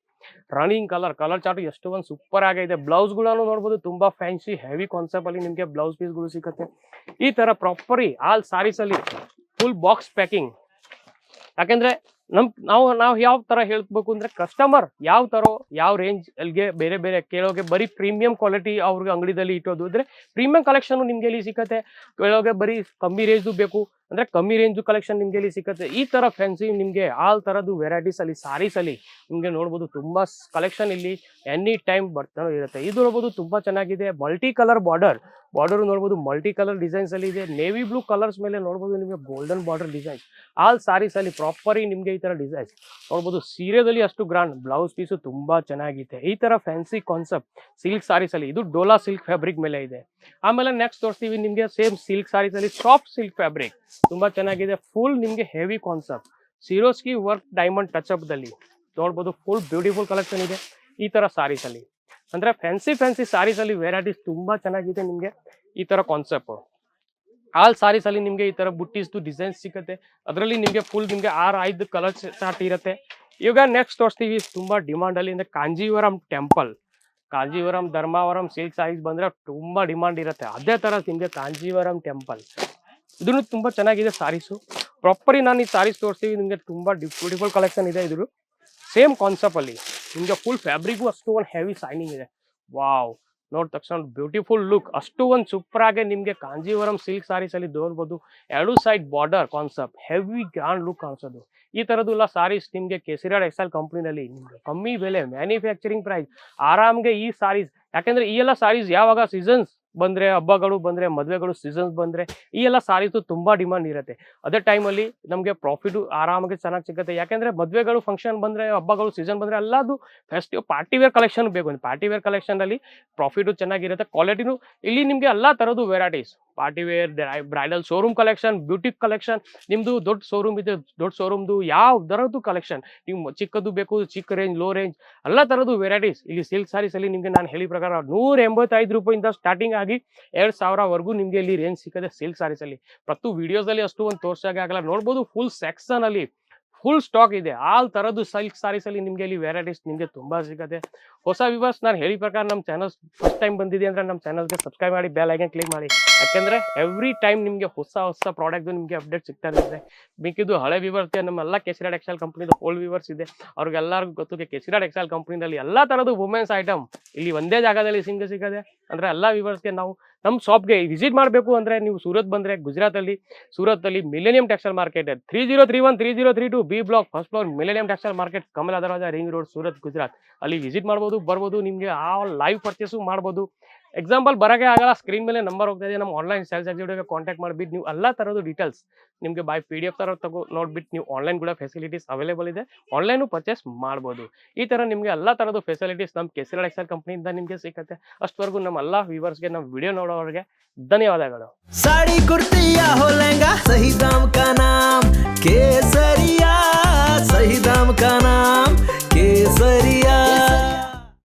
running colour colour chart ಎಷ್ಟು ಒಂದು ಸೂಪರ್ ಆಗಿದೆ. ಬ್ಲೌಸ್ಗಳನ್ನು ನೋಡ್ಬೋದು. ತುಂಬಾ ಫ್ಯಾನ್ಸಿ ಹೆವಿ ಕಾನ್ಸೆಪ್ಟ್ ಅಲ್ಲಿ ನಿಮಗೆ ಬ್ಲೌಸ್ ಪೀಸ್ಗಳು ಸಿಗುತ್ತೆ. ಈ ತರ ಪ್ರಾಪರಿ ಆಲ್ ಸಾರೀಸ್ ಅಲ್ಲಿ ಫುಲ್ ಬಾಕ್ಸ್ ಪ್ಯಾಕಿಂಗ್ ಯಾಕೆಂದ್ರೆ ನಮ್, ನಾವು ನಾವು ಯಾವ ತರ ಹೇಳ್ಬೇಕು ಅಂದ್ರೆ ಕಸ್ಟಮರ್ ಯಾವ ತರ, ಯಾವ ರೇಂಜ್ ಅಲ್ಲಿಗೆ ಬೇರೆ ಬೇರೆ ಕೇಳೋಗೆ ಬರೀ ಪ್ರೀಮಿಯಂ ಕ್ವಾಲಿಟಿ ಅವ್ರಿಗೆ ಅಂಗಡಿದಲ್ಲಿ ಇಟ್ಟೋದು ಅಂದ್ರೆ ಪ್ರೀಮಿಯಂ ಕಲೆಕ್ಷನ್ ನಿಮ್ಗೆ ಎಲ್ಲಿ ಸಿಕ್ಕತ್ತೆ ಕೇಳೋಗೆ ಬರೀ ಕಮ್ಮಿ ರೇಂಜ್ ಬೇಕು. ಅಂದ್ರೆ ಕಮ್ಮಿ ರೇಂಜ್ ಕಲೆಕ್ಷನ್ ನಿಮ್ಗೆ ಇಲ್ಲಿ ಸಿಕ್ಕತ್ತೆ. ಈ ತರ ಫ್ಯಾನ್ಸಿ ನಿಮ್ಗೆ ಆಲ್ ತರದ್ದು ವೆರೈಟೀಸ್ ಅಲ್ಲಿ ಸಾರೀಸ್ ಅಲ್ಲಿ ನಿಮ್ಗೆ ನೋಡ್ಬೋದು ತುಂಬಾ ಕಲೆಕ್ಷನ್ ಇಲ್ಲಿ ಎನಿ ಟೈಮ್ ಬರ್ತಾನೆ ಇರುತ್ತೆ. ಇದು ನೋಡ್ಬೋದು ತುಂಬಾ ಚೆನ್ನಾಗಿದೆ. ಮಲ್ಟಿ ಕಲರ್ ಬಾರ್ಡರ್ ಬಾರ್ಡರ್ ನೋಡ್ಬೋದು ಮಲ್ಟಿ ಕಲರ್ ಡಿಸೈನ್ಸ್ ಅಲ್ಲಿ ಇದೆ. ನೇವಿ ಬ್ಲೂ ಕಲರ್ಸ್ ಮೇಲೆ ನೋಡ್ಬೋದು ನಿಮಗೆ golden border designs all saris ಅಲ್ಲಿ ಪ್ರಾಪರ್ ನಿಮಗೆ ಈ ತರ ಡಿಸೈನ್ಸ್ ನೋಡ್ಬೋದು ಸೀರೆದಲ್ಲಿ ಅಷ್ಟು ಗ್ರಾಂಡ್ ಬ್ಲೌಸ್ ಪೀಸು ತುಂಬಾ ಚೆನ್ನಾಗಿದೆ ಈ ತರ ಫ್ಯಾನ್ಸಿ ಕಾನ್ಸೆಪ್ಟ್ ಸಿಲ್ಕ್ ಸಾರೀಸ್ ಅಲ್ಲಿ. ಇದು ಡೋಲಾ ಸಿಲ್ಕ್ ಫ್ಯಾಬ್ರಿಕ್ ಮೇಲೆ ಇದೆ. ಆಮೇಲೆ ನೆಕ್ಸ್ಟ್ ತೋರಿಸ್ತೀವಿ ನಿಮಗೆ ಸೇಮ್ ಸಿಲ್ಕ್ ಸಾರೀಸ್ ಅಲ್ಲಿ ಸಾಫ್ಟ್ ಸಿಲ್ಕ್ ಫ್ಯಾಬ್ರಿಕ್ ತುಂಬಾ ಚೆನ್ನಾಗಿದೆ. ಫುಲ್ ನಿಮಗೆ heavy concept Swarovski work diamond touch up ದಲ್ಲಿ. ನೋಡ್ಬೋದು ಫುಲ್ ಬ್ಯೂಟಿಫುಲ್ ಕಲೆಕ್ಷನ್ ಇದೆ. ಈ ತರ ಸಾರೀಸ್ ಅಲ್ಲಿ. ಅಂದ್ರೆ ಫ್ಯಾನ್ಸಿ ಫ್ಯಾನ್ಸಿ ಸಾರೀಸ್ ಅಲ್ಲಿ ವೆರೈಟೀಸ್ ತುಂಬಾ ಚೆನ್ನಾಗಿದೆ ನಿಮಗೆ ಈ ತರ ಕಾನ್ಸೆಪ್ಟ್ ಆಲ್ ಸಾರೀಸ್ ಅಲ್ಲಿ ನಿಮ್ಗೆ ಈ ತರ ಬುಟ್ಟಿಸ್ದು ಡಿಸೈನ್ಸ್ ಸಿಗುತ್ತೆ. ಅದರಲ್ಲಿ ನಿಮಗೆ ಫುಲ್ ನಿಮಗೆ ಆರು, ಐದು ಕಲರ್ ಚಾರ್ಟ್ ಇರುತ್ತೆ. ಇವಾಗ ನೆಕ್ಸ್ಟ್ ತೋರಿಸ್ತೀವಿ. ತುಂಬಾ ಡಿಮಾಂಡ್ ಅಲ್ಲಿ. ಅಂದ್ರೆ ಕಾಂಜೀವರಂ ಟೆಂಪಲ್ ಕಾಂಜೀವರಂ ಧರ್ಮಾವರಂ ಸಿಲ್ಕ್ ಸಾರೀಸ್ ಬಂದ್ರೆ ತುಂಬಾ ಡಿಮಾಂಡ್ ಇರುತ್ತೆ. ಅದೇ ತರ ನಿಮಗೆ ಕಾಂಜೀವರಂ ಟೆಂಪಲ್ ಇದನ್ನು ತುಂಬಾ ಚೆನ್ನಾಗಿದೆ ಸಾರೀಸು. ಪ್ರಾಪರಿ ನಾನು ಈ ಸಾರೀಸ್ ತೋರಿಸ್ತೀವಿ, ನಿಮಗೆ ತುಂಬಾ ಬ್ಯೂಟಿಫುಲ್ ಕಲೆಕ್ಷನ್ ಇದೆ ಇದ್ರು ಸೇಮ್ ಕಾನ್ಸೆಪ್ಟ್ ಅಲ್ಲಿ. ನಿಮ್ಗೆ ಫುಲ್ ಫ್ಯಾಬ್ರಿಗೂ ಅಷ್ಟು ಒಂದು ಹೆವಿ ಸೈನಿಂಗ್ ಇದೆ. ವಾವ್ ನೋಡಿದ ತಕ್ಷಣ ಬ್ಯೂಟಿಫುಲ್ ಲುಕ್ ಅಷ್ಟು ಒಂದು ಸೂಪರ್ ಆಗಿ ನಿಮ್ಗೆ ಕಾಂಜೀವರಂ ಸಿಲ್ಕ್ ಸಾರೀಸ್ ಅಲ್ಲಿ ನೋಡ್ಬೋದು ಎರಡು side border concept heavy grand look ಕಾಣಿಸೋದು. ಈ ತರದ್ದು ಎಲ್ಲ ಸಾರೀಸ್ ನಿಮ್ಗೆ ಕೆಸಿರಾಡ್ ಎಕ್ಸಲ್ ಕಂಪ್ನಿನಲ್ಲಿ ನಿಮಗೆ ಕಮ್ಮಿ ಬೆಲೆ ಮ್ಯಾನುಫ್ಯಾಕ್ಚರಿಂಗ್ ಪ್ರೈಸ್ ಆರಾಮ್ಗೆ ಈ ಸಾರೀಸ್ ಯಾಕಂದ್ರೆ ಈ ಎಲ್ಲ ಸಾರೀಸ್ ಯಾವಾಗ ಸೀಸನ್ಸ್ ಬಂದ್ರೆ, ಹಬ್ಬಗಳು ಬಂದರೆ, ಮದುವೆಗಳು ಸೀಸನ್ಸ್ ಬಂದರೆ, ಈ ಎಲ್ಲ ಸಾರೀಸು ತುಂಬ ಡಿಮಾಂಡ್ ಇರುತ್ತೆ. ಅದೇ ಟೈಮಲ್ಲಿ ನಮಗೆ ಪ್ರಾಫಿಟು ಆರಾಮಾಗಿ ಚೆನ್ನಾಗಿ ಸಿಗುತ್ತೆ. ಯಾಕೆಂದರೆ ಮದುವೆಗಳು ಫಂಕ್ಷನ್ ಬಂದರೆ, ಹಬ್ಬಗಳು ಸೀಸನ್ ಬಂದರೆ ಎಲ್ಲದು ಫೆಸ್ಟಿವ್ ಪಾರ್ಟಿ ವೇರ್ ಕಲೆಕ್ಷನ್ ಬೇಕು. ಪಾರ್ಟಿ ವೇರ್ ಕಲೆಕ್ಷನಲ್ಲಿ ಪ್ರಾಫಿಟು ಚೆನ್ನಾಗಿರುತ್ತೆ ಕ್ವಾಲಿಟಿನು ಇಲ್ಲಿ ನಿಮಗೆ ಎಲ್ಲ ಥರದ್ದು varieties party wear bridal showroom collection beauty collection ನಿಮ್ಮದು ದೊಡ್ಡ ಶೋರೂಮ್ ಇದೆ, ದೊಡ್ಡ ಶೋರೂಮ್ದು ಯಾವ ಥರದ್ದು ಕಲೆಕ್ಷನ್ ನೀವು ಚಿಕ್ಕದು ಬೇಕು ಚಿಕ್ಕ ರೇಂಜ್ ಲೋ ರೇಂಜ್ ಎಲ್ಲ ಥರದ್ದು ವೆರೈಟೀಸ್ ಇಲ್ಲಿ ಸಿಲ್ಕ್ ಸಾರೀಸಲ್ಲಿ ನಿಮಗೆ ನಾನು ಹೇಳಿ ಪ್ರಕಾರ ನೂರ ಎಂಬತ್ತೈದು ರೂಪಾಯಿಂದ ಸ್ಟಾರ್ಟಿಂಗ್ ಆಗಿ ಎರಡ್ ಸಾವಿರವರೆಗೂ ನಿಮ್ಗೆ ಇಲ್ಲಿ ರೇಂಜ್ ಸಿಕ್ಕದೆ ಸಿಲ್ಕ್ ಸಾರೀಸ್ ಅಲ್ಲಿ. ಪ್ರತಿ ವಿಡಿಯೋಸ್ ಅಲ್ಲಿ ಅಷ್ಟು ಒಂದು ತೋರ್ಸಾಗೆ ಆಗಲ್ಲ. ನೋಡ್ಬೋದು ಫುಲ್ ಸೆಕ್ಷನ್ ಅಲ್ಲಿ ಫುಲ್ ಸ್ಟಾಕ್ ಇದೆ. ಆಲ್ ತರದ್ದು ಸಿಲ್ಕ್ ಸಾರೀಸ್ ಅಲ್ಲಿ ನಿಮ್ಗೆ ಇಲ್ಲಿ ವೆರೈಟೀಸ್ ನಿಮ್ಗೆ ತುಂಬಾ ಸಿಗುತ್ತೆ. ಹೊಸ ವಿವರ್ಸ್ ನಾನು ಹೇಳಿ ಪ್ರಕಾರ ನಮ್ಮ ಚಾನಲ್ ಫಸ್ಟ್ ಟೈಮ್ ಬಂದಿದೆ ಅಂದ್ರೆ ನಮ್ಮ ಚಾನಲ್ಗೆ ಸಬ್ಸ್ಕ್ರೈಬ್ ಮಾಡಿ ಬೆಲ್ ಐಕನ್ ಕ್ಲಿಕ್ ಮಾಡಿ. ಯಾಕಂದ್ರೆ ಎವ್ರಿ ಟೈಮ್ ನಿಮಗೆ ಹೊಸ ಹೊಸ ಪ್ರಾಡಕ್ಟ್ ನಿಮಗೆ ಅಪ್ಡೇಟ್ ಸಿಗ್ತಾ ಇರುತ್ತೆ. ಮಿಕ್ಕಿದ್ದು ಹಳೆ ವಿವರ್ಸ್ ನಮ್ಮೆಲ್ಲ ಕೆಸಿರಾಡ್ ಟೆಕ್ಸ್ಟೈಲ್ ಕಂಪ್ನಿದು ಓಲ್ಡ್ ವಿವರ್ಸ್ ಇದೆ. ಅವ್ರಿಗೆಲ್ಲರಿಗೂ ಗೊತ್ತು ಕೆಸಿರಾಡ್ ಟೆಕ್ಸ್ಟೈಲ್ ಕಂಪ್ನಿದಲ್ಲಿ ಎಲ್ಲ ಥರದ್ದು ವುಮೆನ್ಸ್ ಐಟಮ್ ಇಲ್ಲಿ ಒಂದೇ ಜಾಗದಲ್ಲಿ ಸಿಂಗ ಸಿಗದೆ, ಅಂದ್ರೆ ಎಲ್ಲ ವಿವರ್ಸ್ಗೆ ನಾವು ನಮ್ಮ ಶಾಪ್ಗೆ ವಿಸಿಟ್ ಮಾಡಬೇಕು ಅಂದ್ರೆ ನೀವು ಸೂರತ್ ಬಂದ್ರೆ ಗುಜರಾತ್ ಅಲ್ಲಿ ಸೂರತ್ ಅಲ್ಲಿ millennium textile market three zero three one three zero three two B block first floor millennium textile market Kamela Darwaja ring road Surat, Gujarat. ಅಲ್ಲಿ ವಿಸಿಟ್ ಮಾಡ್ಬೋದು. ಹೋಗ್ಬೋದು ಬರ್ಬೋದು, ನಿಮಗೆ ಆ ಲೈವ್ ಪರ್ಚೇಸು ಮಾಡ್ಬೋದು. ಎಕ್ಸಾಂಪಲ್ ಬರೋಕ್ಕೆ ಆಗಲ್ಲ ಸ್ಕ್ರೀನ್ ಮೇಲೆ ನಂಬರ್ ಹೋಗ್ತಾ ಇದೆ ನಮ್ಮ ಆನ್ಲೈನ್ ಸೇಲ್ಸ್ ಎಕ್ಸಿಕ್ಯೂಟಿವ್ಗೆ ಕಾಂಟ್ಯಾಕ್ಟ್ ಮಾಡಿಬಿಟ್ಟು ನೀವು ಎಲ್ಲ ಥರದ ಡೀಟೇಲ್ಸ್ ನಿಮಗೆ ಬೈ ಪಿ ಡಿ ಎಫ್ ಥರ ತಗೋ ನೋಡ್ಬಿಟ್ಟು ನೀವು ಆನ್ಲೈನ್ ಕೂಡ ಫೆಸಿಲಿಟೀಸ್ ಅವೈಲೇಬಲ್ ಇದೆ. ಆನ್ಲೈನು ಪರ್ಚೇಸ್ ಮಾಡ್ಬೋದು. ಈ ಥರ ನಿಮಗೆ ಎಲ್ಲ ಥರದ ಫೆಸಿಲಿಟೀಸ್ ನಮ್ಮ ಕೆಸಿರಲ್ ಎಕ್ಸೆಲ್ ಕಂಪ್ನಿಯಿಂದ ನಿಮಗೆ ಸಿಗುತ್ತೆ. ಅಷ್ಟವರೆಗೂ ನಮ್ಮ ಎಲ್ಲ ವ್ಯೂವರ್ಸ್ಗೆ ನಮ್ಮ ವಿಡಿಯೋ ನೋಡೋರಿಗೆ ಧನ್ಯವಾದಗಳು. ಸಾಡಿ ಕುರ್ತಿಯ ಹೋ ಸಹಿ ದಾಮ್ ಕೇಸರಿಯಾ ಸಹಿ ದಾಮ್ ಕೇಸರಿಯಾ